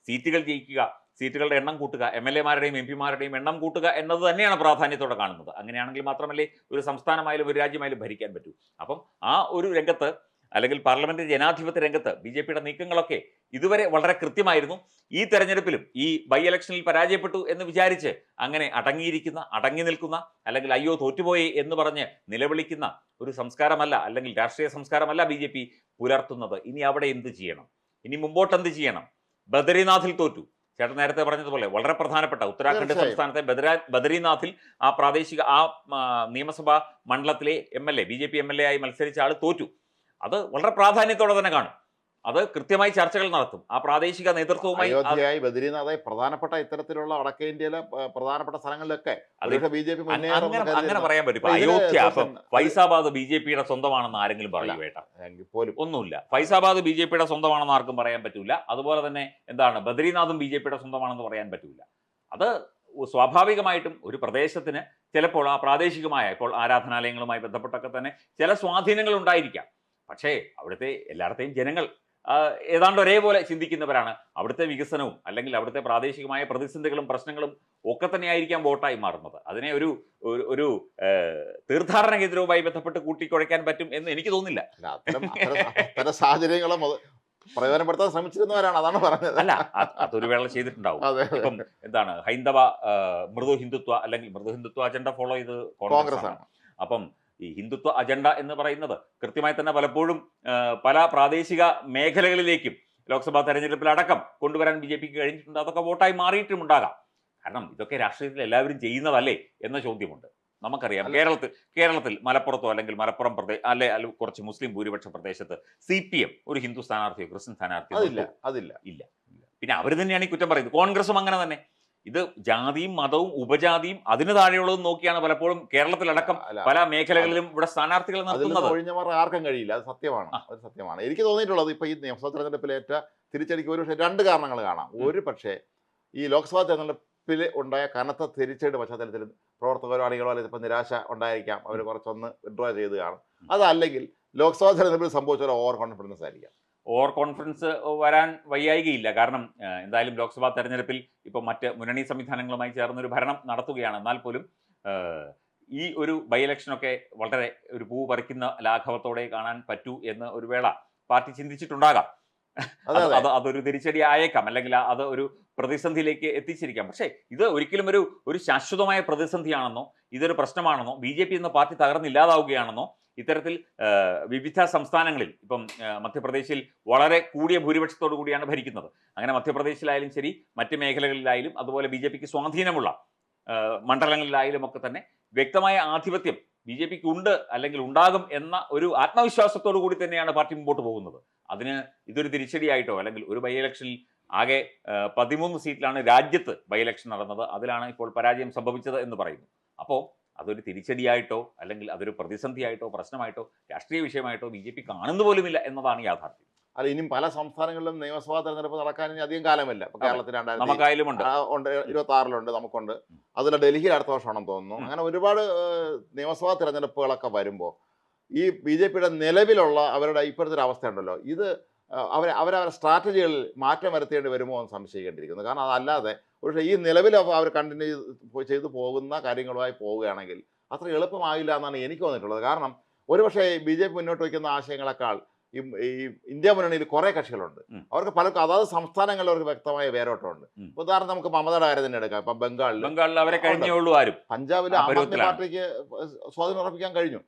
സീറ്റുകൾ ജയിക്കുക സീറ്റുകളുടെ എണ്ണം കൂട്ടുക എം എൽ എമാരുടെയും എം പിമാരുടെയും എണ്ണം കൂട്ടുക എന്നത് തന്നെയാണ് പ്രാധാന്യത്തോടെ കാണുന്നത്. അങ്ങനെയാണെങ്കിൽ മാത്രമല്ലേ ഒരു സംസ്ഥാനമായാലും ഒരു രാജ്യമായാലും ഭരിക്കാൻ പറ്റൂ. അപ്പം ആ ഒരു രംഗത്ത് അല്ലെങ്കിൽ പാർലമെന്റ് ജനാധിപത്യ രംഗത്ത് ബി ജെ പിയുടെ നീക്കങ്ങളൊക്കെ ഇതുവരെ വളരെ കൃത്യമായിരുന്നു. ഈ തെരഞ്ഞെടുപ്പിലും ഈ ബൈ ഇലക്ഷനിൽ പരാജയപ്പെട്ടു എന്ന് വിചാരിച്ച് അങ്ങനെ അടങ്ങിയിരിക്കുന്ന അടങ്ങി നിൽക്കുന്ന അല്ലെങ്കിൽ അയ്യോ തോറ്റുപോയി എന്ന് പറഞ്ഞ് നിലവിളിക്കുന്ന ഒരു സംസ്കാരമല്ല അല്ലെങ്കിൽ രാഷ്ട്രീയ സംസ്കാരമല്ല ബി ജെ പി പുലർത്തുന്നത്. ഇനി അവിടെ എന്ത് ചെയ്യണം? ഇനി മുമ്പോട്ട് എന്ത് ചെയ്യണം? ബദരിനാഥിൽ തോറ്റു. ചേട്ടൻ നേരത്തെ പറഞ്ഞതുപോലെ വളരെ പ്രധാനപ്പെട്ട ഉത്തരാഖണ്ഡ് സംസ്ഥാനത്തെ ബദരാ ബദരിനാഥിൽ ആ പ്രാദേശിക ആ ആ, നിയമസഭാ മണ്ഡലത്തിലെ M L A B J P M L A ആയി മത്സരിച്ച ആൾ തോറ്റു. അത് വളരെ പ്രാധാന്യത്തോടെ തന്നെ കാണും. അത് കൃത്യമായി ചർച്ചകൾ നടത്തും. ആ പ്രാദേശിക നേതൃത്വവുമായി അയോധ്യയായി ബദ്രീനാഥായി പ്രധാനപ്പെട്ട ഇത്തരത്തിലുള്ള വടക്കേ ഇന്ത്യയിലെ പ്രധാനപ്പെട്ട സ്ഥലങ്ങളിലൊക്കെ ബി ജെ പി അങ്ങനെ പറയാൻ പറ്റും. അയോധ്യ ഫൈസാബാദ് ബി ജെ പിയുടെ സ്വന്തമാണെന്ന് ആരെങ്കിലും പറയും അല്ല. പോലും. ഒന്നുമില്ല. ഫൈസാബാദ് ബി ജെ പിയുടെ സ്വന്തമാണെന്ന് ആർക്കും പറയാൻ പറ്റൂല. അതുപോലെ തന്നെ എന്താണ് ബദ്രീനാഥും ബി ജെ പിയുടെ സ്വന്തമാണെന്ന് പറയാൻ പറ്റൂല. അത് സ്വാഭാവികമായിട്ടും ഒരു പ്രദേശത്തിന് ചിലപ്പോൾ ആ പ്രാദേശികമായ ഇപ്പോൾ ആരാധനാലയങ്ങളുമായി ബന്ധപ്പെട്ടൊക്കെ തന്നെ ചില സ്വാധീനങ്ങൾ ഉണ്ടായിരിക്കാം. പക്ഷേ അവിടുത്തെ എല്ലായിടത്തെയും ജനങ്ങൾ ഏതാണ്ട് ഒരേപോലെ ചിന്തിക്കുന്നവരാണ്. അവിടുത്തെ വികസനവും അല്ലെങ്കിൽ അവിടുത്തെ പ്രാദേശികമായ പ്രതിസന്ധികളും പ്രശ്നങ്ങളും ഒക്കെ തന്നെയായിരിക്കാം വോട്ടായി മാറുന്നത്. അതിനെ ഒരു ഒരു- തീർത്ഥാടന കേന്ദ്രവുമായി ബന്ധപ്പെട്ട് കൂട്ടിക്കുഴയ്ക്കാൻ പറ്റും എന്ന് എനിക്ക് തോന്നില്ല അത്തരം സാഹചര്യങ്ങളെ പ്രയോജനപ്പെടുത്താൻ ശ്രമിച്ചിരുന്നവരാണ് അതാണ് പറഞ്ഞത്. അല്ല അത് അതൊരു വേള ചെയ്തിട്ടുണ്ടാവും. ഇപ്പം എന്താണ് ഹൈന്ദവ മൃദു ഹിന്ദുത്വ അല്ലെങ്കിൽ മൃദു ഹിന്ദുത്വ അജണ്ട ഫോളോ ചെയ്ത് കോൺഗ്രസ് ആണ് അപ്പം ഈ ഹിന്ദുത്വ അജണ്ട എന്ന് പറയുന്നത് കൃത്യമായി തന്നെ പലപ്പോഴും പല പ്രാദേശിക മേഖലകളിലേക്കും ലോക്സഭാ തെരഞ്ഞെടുപ്പിൽ അടക്കം കൊണ്ടുവരാൻ ബി ജെ പിക്ക് കഴിഞ്ഞിട്ടുണ്ട്. അതൊക്കെ വോട്ടായി മാറിയിട്ടുമുണ്ടാകാം കാരണം ഇതൊക്കെ രാഷ്ട്രീയത്തിൽ എല്ലാവരും ചെയ്യുന്നതല്ലേ എന്ന ചോദ്യമുണ്ട്. നമുക്കറിയാം. കേരളത്തിൽ കേരളത്തിൽ മലപ്പുറത്തോ അല്ലെങ്കിൽ മലപ്പുറം പ്രദേശം അല്ലെ അല്ല കുറച്ച് മുസ്ലിം ഭൂരിപക്ഷ പ്രദേശത്ത് സി പി എം ഒരു ഹിന്ദു സ്ഥാനാർത്ഥിയോ ക്രിസ്ത്യൻ സ്ഥാനാർത്ഥിയോ അതില്ല ഇല്ല അതില്ല. പിന്നെ അവർ തന്നെയാണ് ഈ കുറ്റം പറയുന്നത്. കോൺഗ്രസും അങ്ങനെ തന്നെ. ഇത് ജാതിയും മതവും ഉപജാതിയും അതിന് താഴെയുള്ളതും നോക്കിയാണ് പലപ്പോഴും കേരളത്തിലടക്കം പല മേഖലകളിലും ഇവിടെ സ്ഥാനാർത്ഥികളെ നടത്തുന്നത് മാറാൻ ആർക്കും കഴിയില്ല. അത് സത്യമാണ്. അത് സത്യമാണ്. എനിക്ക് തോന്നിയിട്ടുള്ളത് ഇപ്പൊ ഈ നിയമസഭാ തെരഞ്ഞെടുപ്പിലേറ്റ തിരിച്ചടിക്ക് ഒരു പക്ഷേ രണ്ട് കാരണങ്ങൾ കാണാം. ഒരു പക്ഷേ ഈ ലോക്സഭാ തെരഞ്ഞെടുപ്പിൽ ഉണ്ടായ കനത്ത തിരിച്ചടി പശ്ചാത്തലത്തിൽ പ്രവർത്തകരോ അണികളോ അല്ലെങ്കിൽ ഇപ്പൊ നിരാശ ഉണ്ടായിരിക്കാം. അവർ കുറച്ചൊന്ന് വിഡ്രോ ചെയ്ത് കാണും. അതല്ലെങ്കിൽ ലോക്സഭാ തെരഞ്ഞെടുപ്പിൽ സംഭവിച്ച ഒരു ഓവർ കോൺഫിഡൻസ് ആയിരിക്കാം. ഓവർ കോൺഫിഡൻസ് വരാൻ വയ്യായികയില്ല. കാരണം എന്തായാലും ലോക്സഭാ തെരഞ്ഞെടുപ്പിൽ ഇപ്പം മറ്റ് മുന്നണി സംവിധാനങ്ങളുമായി ചേർന്നൊരു ഭരണം നടത്തുകയാണ്. എന്നാൽ പോലും ഈ ഒരു ബൈ ഇലക്ഷനൊക്കെ വളരെ ഒരു പൂ പറിക്കുന്ന ലാഘവത്തോടെ കാണാൻ പറ്റൂ എന്ന് ഒരു വേള പാർട്ടി ചിന്തിച്ചിട്ടുണ്ടാകാം. അതെ അത് അതൊരു തിരിച്ചടി ആയേക്കാം. അല്ലെങ്കിൽ അത് ഒരു പ്രതിസന്ധിയിലേക്ക് എത്തിച്ചിരിക്കാം. പക്ഷേ ഇത് ഒരിക്കലും ഒരു ഒരു ശാശ്വതമായ പ്രതിസന്ധിയാണെന്നോ ഇതൊരു പ്രശ്നമാണെന്നോ ബി ജെ പി എന്ന പാർട്ടി തകർന്നില്ലാതാവുകയാണെന്നോ ഇത്തരത്തിൽ വിവിധ സംസ്ഥാനങ്ങളിൽ ഇപ്പം മധ്യപ്രദേശിൽ വളരെ കൂടിയ ഭൂരിപക്ഷത്തോടു കൂടിയാണ് ഭരിക്കുന്നത്. അങ്ങനെ മധ്യപ്രദേശിലായാലും ശരി മറ്റ് മേഖലകളിലായാലും അതുപോലെ ബി ജെ പിക്ക് സ്വാധീനമുള്ള മണ്ഡലങ്ങളിലായാലും ഒക്കെ തന്നെ വ്യക്തമായ ആധിപത്യം ബി ജെ പിക്ക് ഉണ്ട് അല്ലെങ്കിൽ ഉണ്ടാകും എന്ന ഒരു ആത്മവിശ്വാസത്തോടു കൂടി തന്നെയാണ് പാർട്ടി മുമ്പോട്ട് പോകുന്നത്. അതിന് ഇതൊരു തിരിച്ചടിയായിട്ടോ അല്ലെങ്കിൽ ഒരു ബൈ ഇലക്ഷനിൽ ആകെ പതിമൂന്ന് സീറ്റിലാണ് രാജ്യത്ത് ബൈ ഇലക്ഷൻ നടന്നത്. അതിലാണ് ഇപ്പോൾ പരാജയം സംഭവിച്ചത് എന്ന് പറയുന്നു. അപ്പോൾ അതൊരു തിരിച്ചടിയായിട്ടോ അല്ലെങ്കിൽ അതൊരു പ്രതിസന്ധിയായിട്ടോ പ്രശ്നമായിട്ടോ രാഷ്ട്രീയ വിഷയമായിട്ടോ ബി ജെ പി കാണുന്നു പോലുമില്ല എന്നതാണ് യാഥാർത്ഥ്യം. അല്ല ഇനിയും പല സംസ്ഥാനങ്ങളിലും നിയമസഭാ തെരഞ്ഞെടുപ്പ് നടക്കാൻ ഇനി അധികം കാലമല്ല. ഇപ്പൊ കേരളത്തിൽ രണ്ടായിരത്തി ഉണ്ട്. ഇരുപത്തി ആറിലുണ്ട് നമുക്കുണ്ട് അതിൽ ഡൽഹിയിൽ അടുത്ത വർഷമാണെന്ന് തോന്നുന്നു. അങ്ങനെ ഒരുപാട് നിയമസഭാ തെരഞ്ഞെടുപ്പുകളൊക്കെ വരുമ്പോൾ ഈ ബി ജെ പിയുടെ നിലവിലുള്ള അവരുടെ ഇപ്പോഴത്തെ ഒരു അവസ്ഥയുണ്ടല്ലോ. ഇത് അവർ അവരവരുടെ സ്ട്രാറ്റജികളിൽ മാറ്റം വരുത്തേണ്ടി വരുമോ എന്ന് സംശയിക്കേണ്ടിയിരിക്കുന്നു. കാരണം അതല്ലാതെ പക്ഷേ ഈ നിലവിൽ അവർ കണ്ടിന്യൂ ചെയ്തു പോകുന്ന കാര്യങ്ങളുമായി പോവുകയാണെങ്കിൽ അത്ര എളുപ്പമാകില്ല എന്നാണ് എനിക്ക് തോന്നിയിട്ടുള്ളത്. കാരണം ഒരുപക്ഷെ ബി ജെ പി മുന്നോട്ട് വയ്ക്കുന്ന ആശയങ്ങളെക്കാൾ ഈ ഇന്ത്യ മുന്നണിയിൽ കുറേ കക്ഷികളുണ്ട്. അവർക്ക് പലർക്കും അതാത് സംസ്ഥാനങ്ങളിൽ അവർക്ക് വ്യക്തമായ വേരോട്ടമുണ്ട്. ഉദാഹരണം നമുക്ക് മമതയുടെ കാര്യം തന്നെ എടുക്കാം. ഇപ്പൊ ബംഗാളിൽ ബംഗാളിൽ അവരെ കഴിഞ്ഞേ ഉള്ളൂ ആരും. പഞ്ചാബിൽ ആ ആദ്മി പാർട്ടിക്ക് സ്വാധീനം ഉറപ്പിക്കാൻ കഴിഞ്ഞു.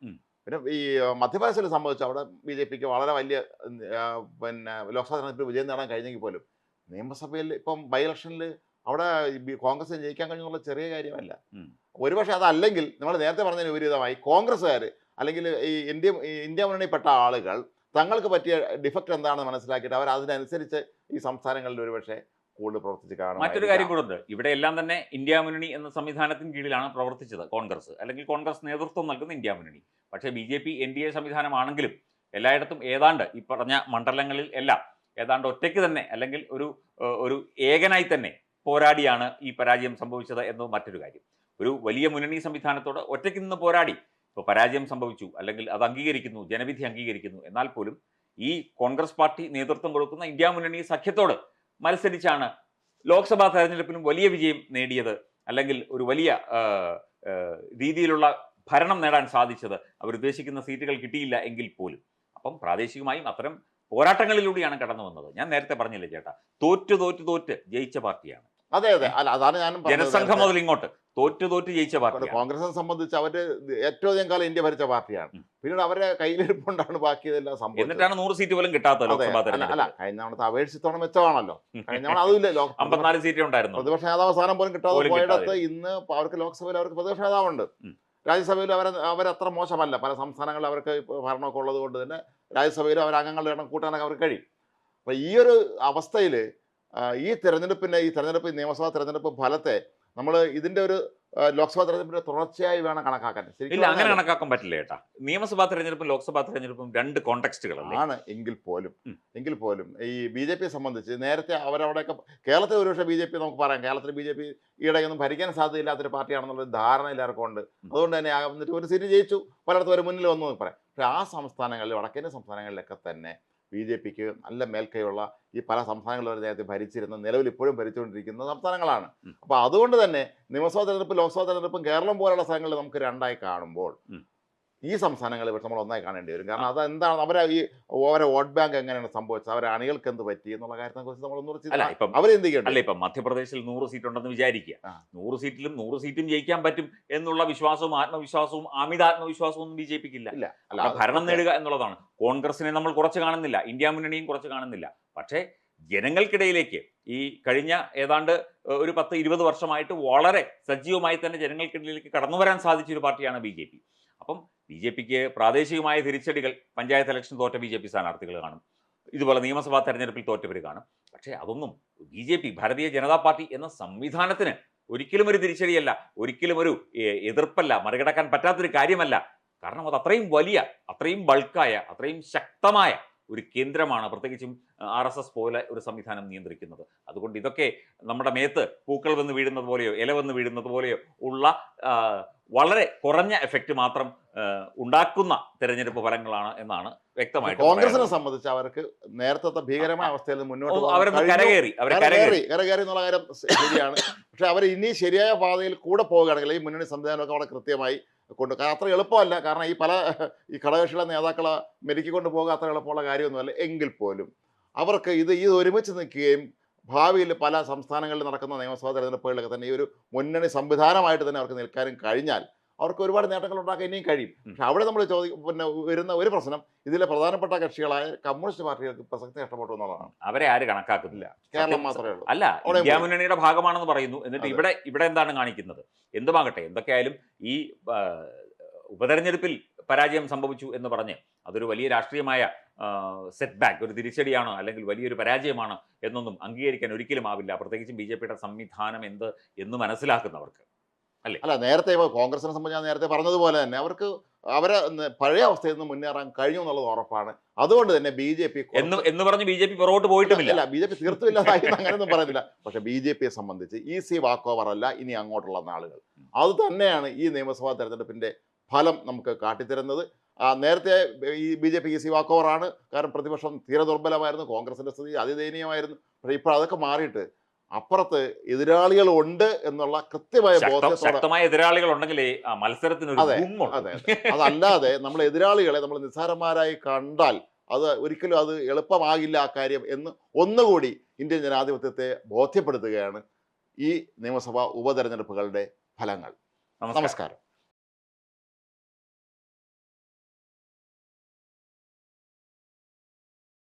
പിന്നെ ഈ മധ്യപ്രദേശിൽ സംബന്ധിച്ച് അവിടെ ബി ജെ പിക്ക് വളരെ വലിയ പിന്നെ ലോക്സഭാ തെരഞ്ഞെടുപ്പിൽ വിജയം നേടാൻ കഴിഞ്ഞെങ്കിൽ പോലും നിയമസഭയിൽ ഇപ്പം ബൈ ഇലക്ഷനിൽ അവിടെ കോൺഗ്രസ് ജയിക്കാൻ കഴിഞ്ഞുള്ള ചെറിയ കാര്യമല്ല. ഒരുപക്ഷെ അതല്ലെങ്കിൽ നമ്മൾ നേരത്തെ പറഞ്ഞതിന് വിപരീതമായി കോൺഗ്രസ്സുകാർ അല്ലെങ്കിൽ ഈ ഇന്ത്യ ഇന്ത്യ മുന്നണിപ്പെട്ട ആളുകൾ തങ്ങൾക്ക് പറ്റിയ ഡിഫക്റ്റ് എന്താണെന്ന് മനസ്സിലാക്കിയിട്ട് അവർ അതിനനുസരിച്ച് ഈ സംസ്ഥാനങ്ങളിൽ ഒരുപക്ഷെ കൂടുതൽ പ്രവർത്തിച്ച് കാണും മറ്റൊരു കാര്യം കൂടെ ഉണ്ട്. ഇവിടെ എല്ലാം തന്നെ ഇന്ത്യ മുന്നണി എന്ന സംവിധാനത്തിന് കീഴിലാണ് പ്രവർത്തിച്ചത് കോൺഗ്രസ്. അല്ലെങ്കിൽ കോൺഗ്രസ് നേതൃത്വം നൽകുന്ന ഇന്ത്യ മുന്നണി. പക്ഷേ B J P N D A സംവിധാനമാണെങ്കിലും എല്ലായിടത്തും ഏതാണ്ട് ഈ പറഞ്ഞ മണ്ഡലങ്ങളിൽ എല്ലാം ഏതാണ്ട് ഒറ്റയ്ക്ക് തന്നെ അല്ലെങ്കിൽ ഒരു ഒരു ഏകനായി തന്നെ പോരാടിയാണ് ഈ പരാജയം സംഭവിച്ചത് എന്നത് മറ്റൊരു കാര്യം. ഒരു വലിയ മുന്നണി സംവിധാനത്തോട് ഒറ്റയ്ക്ക് നിന്ന് പോരാടി ഇപ്പോൾ പരാജയം സംഭവിച്ചു അല്ലെങ്കിൽ അത് അംഗീകരിക്കുന്നു ജനവിധി അംഗീകരിക്കുന്നു. എന്നാൽ പോലും ഈ കോൺഗ്രസ് പാർട്ടി നേതൃത്വം കൊടുക്കുന്ന ഇന്ത്യ മുന്നണി സഖ്യത്തോട് മത്സരിച്ചാണ് ലോക്സഭാ തെരഞ്ഞെടുപ്പിനും വലിയ വിജയം നേടിയത് അല്ലെങ്കിൽ ഒരു വലിയ രീതിയിലുള്ള ഭരണം നേടാൻ സാധിച്ചത്. അവരുദ്ദേശിക്കുന്ന സീറ്റുകൾ കിട്ടിയില്ല എങ്കിൽ പോലും. അപ്പം പ്രാദേശികമായും അത്തരം പോരാട്ടങ്ങളിലൂടെയാണ് കടന്നു വന്നത് ഞാൻ നേരത്തെ പറഞ്ഞില്ലേ ചേട്ടാ തോറ്റ് തോറ്റ് തോറ്റ് ജയിച്ച പാർട്ടിയാണ്. അതെ അതെ. അല്ല അതാണ് ഞാൻ ജനസംഘം മുതൽ ഇങ്ങോട്ട് തോറ്റു തോറ്റു ജയിച്ച പാർട്ടി കോൺഗ്രസിനെ സംബന്ധിച്ച് അവർ ഏറ്റവും അധികം കാലം ഇന്ത്യ ഭരിച്ച പാർട്ടിയാണ്. പിന്നീട് അവരെ കയ്യിലിരിപ്പുണ്ടാണ് ബാക്കി സംഭവം എന്നിട്ടാണ് നൂറ് സീറ്റ് പോലും കിട്ടാത്ത അല്ല കഴിഞ്ഞ തവണത്തെ അപേക്ഷിച്ചോണം മെച്ചമാണല്ലോ. കഴിഞ്ഞ തവണ അതുമില്ലല്ലോ അമ്പത്തിനാല് സീറ്റേ ഉണ്ടായിരുന്നു പ്രതിപക്ഷ നേതാവ് സ്ഥാനം പോലും കിട്ടാതെ പോയിടത്ത് ഇന്ന് അവർക്ക് ലോക്സഭയിൽ അവർക്ക് പ്രതിപക്ഷ നേതാവുണ്ട്. രാജ്യസഭയിൽ അവർ അവരത്ര മോശമല്ല. പല സംസ്ഥാനങ്ങളിൽ അവർക്ക് ഭരണമൊക്കെ ഉള്ളത് കൊണ്ട് തന്നെ രാജ്യസഭയിൽ അവർ അംഗങ്ങളുടെ എണ്ണം കൂട്ടാനൊക്കെ അവർക്ക് കഴിയും. അപ്പൊ ഈ ഒരു അവസ്ഥയിൽ ഈ തെരഞ്ഞെടുപ്പിന്റെ ഈ തെരഞ്ഞെടുപ്പ് നിയമസഭാ തെരഞ്ഞെടുപ്പ് ഫലത്തെ നമ്മൾ ഇതിന്റെ ഒരു ലോക്സഭാ തെരഞ്ഞെടുപ്പിന്റെ തുടർച്ചയായി വേണം കണക്കാക്കാൻ. ഇല്ല അങ്ങനെ കണക്കാക്കാൻ പറ്റില്ല കേട്ടാ നിയമസഭാ തെരഞ്ഞെടുപ്പും ലോക്സഭാ തെരഞ്ഞെടുപ്പും രണ്ട് കോണ്ടെക്സ്റ്റുകളല്ലേ? ആണ് എങ്കിൽ പോലും. എങ്കിൽ പോലും ഈ ബി ജെ പിയെ സംബന്ധിച്ച് നേരത്തെ അവരവിടെയൊക്കെ കേരളത്തിൽ ഒരുപക്ഷെ ബി ജെ പി നമുക്ക് പറയാം. കേരളത്തിൽ ബി ജെ പി ഈയിടെയൊന്നും ഭരിക്കാൻ സാധ്യതയില്ലാത്തൊരു പാർട്ടിയാണെന്നുള്ള ധാരണ എല്ലാവർക്കും ഉണ്ട്. അതുകൊണ്ട് തന്നെ എന്നിട്ട് ഒരു സീറ്റ് ജയിച്ചു. പലയിടത്തും ഒരു മുന്നിൽ വന്നു പറയാം. പക്ഷേ ആ സംസ്ഥാനങ്ങളിൽ വടക്കേന്റെ സംസ്ഥാനങ്ങളിലൊക്കെ തന്നെ ബി ജെ പിക്ക് നല്ല മേൽക്കൈയുള്ള ഈ പല സംസ്ഥാനങ്ങളിലും അദ്ദേഹത്തെ നേരത്തെ ഭരിച്ചിരുന്ന നിലവിൽ ഇപ്പോഴും ഭരിച്ചുകൊണ്ടിരിക്കുന്ന സംസ്ഥാനങ്ങളാണ്. അപ്പോൾ അതുകൊണ്ട് തന്നെ നിയമസഭാ തെരഞ്ഞെടുപ്പ് ലോക്സഭാ തെരഞ്ഞെടുപ്പും കേരളം പോലുള്ള സ്ഥലങ്ങളിൽ നമുക്ക് രണ്ടായി കാണുമ്പോൾ. ഈ സംസ്ഥാനങ്ങൾ പക്ഷെ നമ്മൾ ഒന്നായി കാണേണ്ടി വരും. കാരണം അത് എന്താണ് അവരെ ഈ ഓരോ വോട്ട് ബാങ്ക് എങ്ങനെയാണ് സംഭവിച്ചത്? അവരെ അണികൾക്ക് എന്ത് പറ്റി എന്നുള്ള കാര്യത്തെ കുറിച്ച് നമ്മൾ അവർ അവരെന്ത് ചെയ്യണം അല്ല ഇപ്പം മധ്യപ്രദേശിൽ നൂറ് സീറ്റ് ഉണ്ടെന്ന് വിചാരിക്കുക. നൂറ് സീറ്റിലും നൂറ് സീറ്റും ജയിക്കാൻ പറ്റും എന്നുള്ള വിശ്വാസവും ആത്മവിശ്വാസവും അമിത ആത്മവിശ്വാസവും ഒന്നും ബി ജെ പിക്ക് ഇല്ല. ഇല്ല അല്ല ഭരണം നേടുക എന്നുള്ളതാണ്. കോൺഗ്രസിനെ നമ്മൾ കുറച്ച് കാണുന്നില്ല. ഇന്ത്യ മുന്നണിയും കുറച്ച് കാണുന്നില്ല. പക്ഷേ ജനങ്ങൾക്കിടയിലേക്ക് ഈ കഴിഞ്ഞ ഏതാണ്ട് ഒരു പത്ത് ഇരുപത് വർഷമായിട്ട് വളരെ സജീവമായി തന്നെ ജനങ്ങൾക്കിടയിലേക്ക് കടന്നു വരാൻ സാധിച്ച ഒരു പാർട്ടിയാണ് ബി ജെ പി. അപ്പം ബി ജെ പിക്ക് പ്രാദേശികമായ തിരിച്ചടികൾ പഞ്ചായത്ത് ഇലക്ഷൻ തോറ്റ ബി ജെ പി സ്ഥാനാർത്ഥികൾ കാണും. ഇതുപോലെ നിയമസഭാ തെരഞ്ഞെടുപ്പിൽ തോറ്റവർ കാണും. പക്ഷേ അതൊന്നും B J P Bharatiya Janata party എന്ന സംവിധാനത്തിന് ഒരിക്കലും ഒരു തിരിച്ചടിയല്ല ഒരിക്കലും ഒരു എതിർപ്പല്ല മറികടക്കാൻ പറ്റാത്തൊരു കാര്യമല്ല. കാരണം അത് അത്രയും വലിയ അത്രയും ബൾക്കായ അത്രയും ശക്തമായ ഒരു കേന്ദ്രമാണ് പ്രത്യേകിച്ചും ആർ എസ് എസ് പോലെ ഒരു സംവിധാനം നിയന്ത്രിക്കുന്നത്. അതുകൊണ്ട് ഇതൊക്കെ നമ്മുടെ മേത്ത് പൂക്കൾ വന്ന് വീഴുന്നത് പോലെയോ ഇല വന്ന് വീഴുന്നത് പോലെയോ ഉള്ള വളരെ കുറഞ്ഞ എഫക്റ്റ് മാത്രം ഉണ്ടാക്കുന്ന തെരഞ്ഞെടുപ്പ് ഫലങ്ങളാണ് എന്നാണ് വ്യക്തമായിട്ട് കോൺഗ്രസിനെ സംബന്ധിച്ച് അവർക്ക് നേരത്തെ ഭീകരമായ അവസ്ഥയിൽ നിന്ന് മുന്നോട്ട് കഴിഞ്ഞു. കരകയറി അവരെ കരകയറി എന്നുള്ള കാര്യം ശരിയാണ്. പക്ഷെ അവർ ഇനി ശരിയായ പാതയിൽ കൂടെ പോവുകയാണെങ്കിൽ ഈ മുന്നണി സംവിധാനമൊക്കെ അവിടെ കൃത്യമായി കൊണ്ട് അത്ര എളുപ്പമല്ല. കാരണം ഈ പല ഈ ഘടകകക്ഷികളെ നേതാക്കളെ മെരുക്കിക്കൊണ്ട് പോകുക അത്ര എളുപ്പമുള്ള കാര്യമൊന്നുമല്ല. എങ്കിൽ പോലും അവർക്ക് ഇത് ഇത് ഒരുമിച്ച് നിൽക്കുകയും ഭാവിയിൽ പല സംസ്ഥാനങ്ങളിൽ നടക്കുന്ന നിയമസഭാ തെരഞ്ഞെടുപ്പുകളിലൊക്കെ തന്നെ ഈ ഒരു മുന്നണി സംവിധാനമായിട്ട് തന്നെ അവർക്ക് നിൽക്കാനും കഴിഞ്ഞാൽ അവർക്ക് ഒരുപാട് നേട്ടങ്ങൾ ഉണ്ടാക്കാൻ ഇനിയും കഴിയും. പക്ഷെ അവിടെ നമ്മൾ ചോദിക്കും പിന്നെ വരുന്ന ഒരു പ്രശ്നം ഇതിലെ പ്രധാനപ്പെട്ട കക്ഷികളായ കമ്മ്യൂണിസ്റ്റ് പാർട്ടികൾക്ക് പ്രസക്തി നഷ്ടപ്പെട്ടു എന്നുള്ളതാണ്. അവരെ ആര് കണക്കാക്കുന്നില്ല. കേരളം മാത്രമേ ഉള്ളൂ. അല്ല ഇന്ത്യ മുന്നണിയുടെ ഭാഗമാണെന്ന് പറയുന്നു. എന്നിട്ട് ഇവിടെ ഇവിടെ എന്താണ് കാണിക്കുന്നത്? എന്തുമാകട്ടെ എന്തൊക്കെയായാലും ഈ ഉപതെരഞ്ഞെടുപ്പിൽ പരാജയം സംഭവിച്ചു എന്ന് പറഞ്ഞ് അതൊരു വലിയ രാഷ്ട്രീയമായ സെറ്റ് ബാക്ക് ഒരു തിരിച്ചടിയാണോ അല്ലെങ്കിൽ വലിയൊരു പരാജയമാണ് എന്നൊന്നും അംഗീകരിക്കാൻ ഒരിക്കലും ആവില്ല. പ്രത്യേകിച്ചും ബി ജെ പിയുടെ സംവിധാനം എന്ത് എന്ന് മനസ്സിലാക്കുന്നവർക്ക്. അല്ല? നേരത്തെ ഇപ്പോൾ കോൺഗ്രസിനെ സംബന്ധിച്ച് ഞാൻ നേരത്തെ പറഞ്ഞതുപോലെ തന്നെ അവർക്ക് അവരെ പഴയ അവസ്ഥയിൽ നിന്ന് മുന്നേറാൻ കഴിഞ്ഞു എന്നുള്ളത് ഉറപ്പാണ്. അതുകൊണ്ട് തന്നെ ബി ജെ പി എന്ന് എന്ന് പറഞ്ഞ് ബി ജെ പി പുറകോട്ട് പോയിട്ടുമില്ല. അല്ല ബി ജെ പി തീർത്തുമില്ലാതായി അങ്ങനെയൊന്നും പറയുന്നില്ല പക്ഷെ ബി ജെ പിയെ സംബന്ധിച്ച് ഈ സി ഓവർ അല്ല ഇനി അങ്ങോട്ടുള്ള നാളുകൾ. അത് തന്നെയാണ് ഈ നിയമസഭാ തെരഞ്ഞെടുപ്പിന്റെ ഫലം നമുക്ക് കാട്ടിത്തരുന്നത്. നേരത്തെ ഈ ബി ജെ പി സി വാക്ക് കാരണം പ്രതിപക്ഷം തീരെ ദുർബലമായിരുന്നു. കോൺഗ്രസിന്റെ സ്ഥിതി അതിദയനീയമായിരുന്നു. പക്ഷേ ഇപ്പോൾ അതൊക്കെ മാറിയിട്ട് അപ്പുറത്ത് എതിരാളികൾ ഉണ്ട് എന്നുള്ള കൃത്യമായ ബോധ്യമായ ശക്തമായ എതിരാളികൾ ഉണ്ടെങ്കിലേ ആ മത്സരത്തിന് അതെ, അതെ അതല്ലാതെ നമ്മൾ എതിരാളികളെ നമ്മൾ നിസ്സാരന്മാരായി കണ്ടാൽ അത് ഒരിക്കലും അത് എളുപ്പമാകില്ല ആ കാര്യം എന്ന് ഒന്നുകൂടി ഇന്ത്യൻ ജനാധിപത്യത്തെ ബോധ്യപ്പെടുത്തുകയാണ് ഈ നിയമസഭാ ഉപതെരഞ്ഞെടുപ്പുകളുടെ ഫലങ്ങൾ. നമസ്കാരം.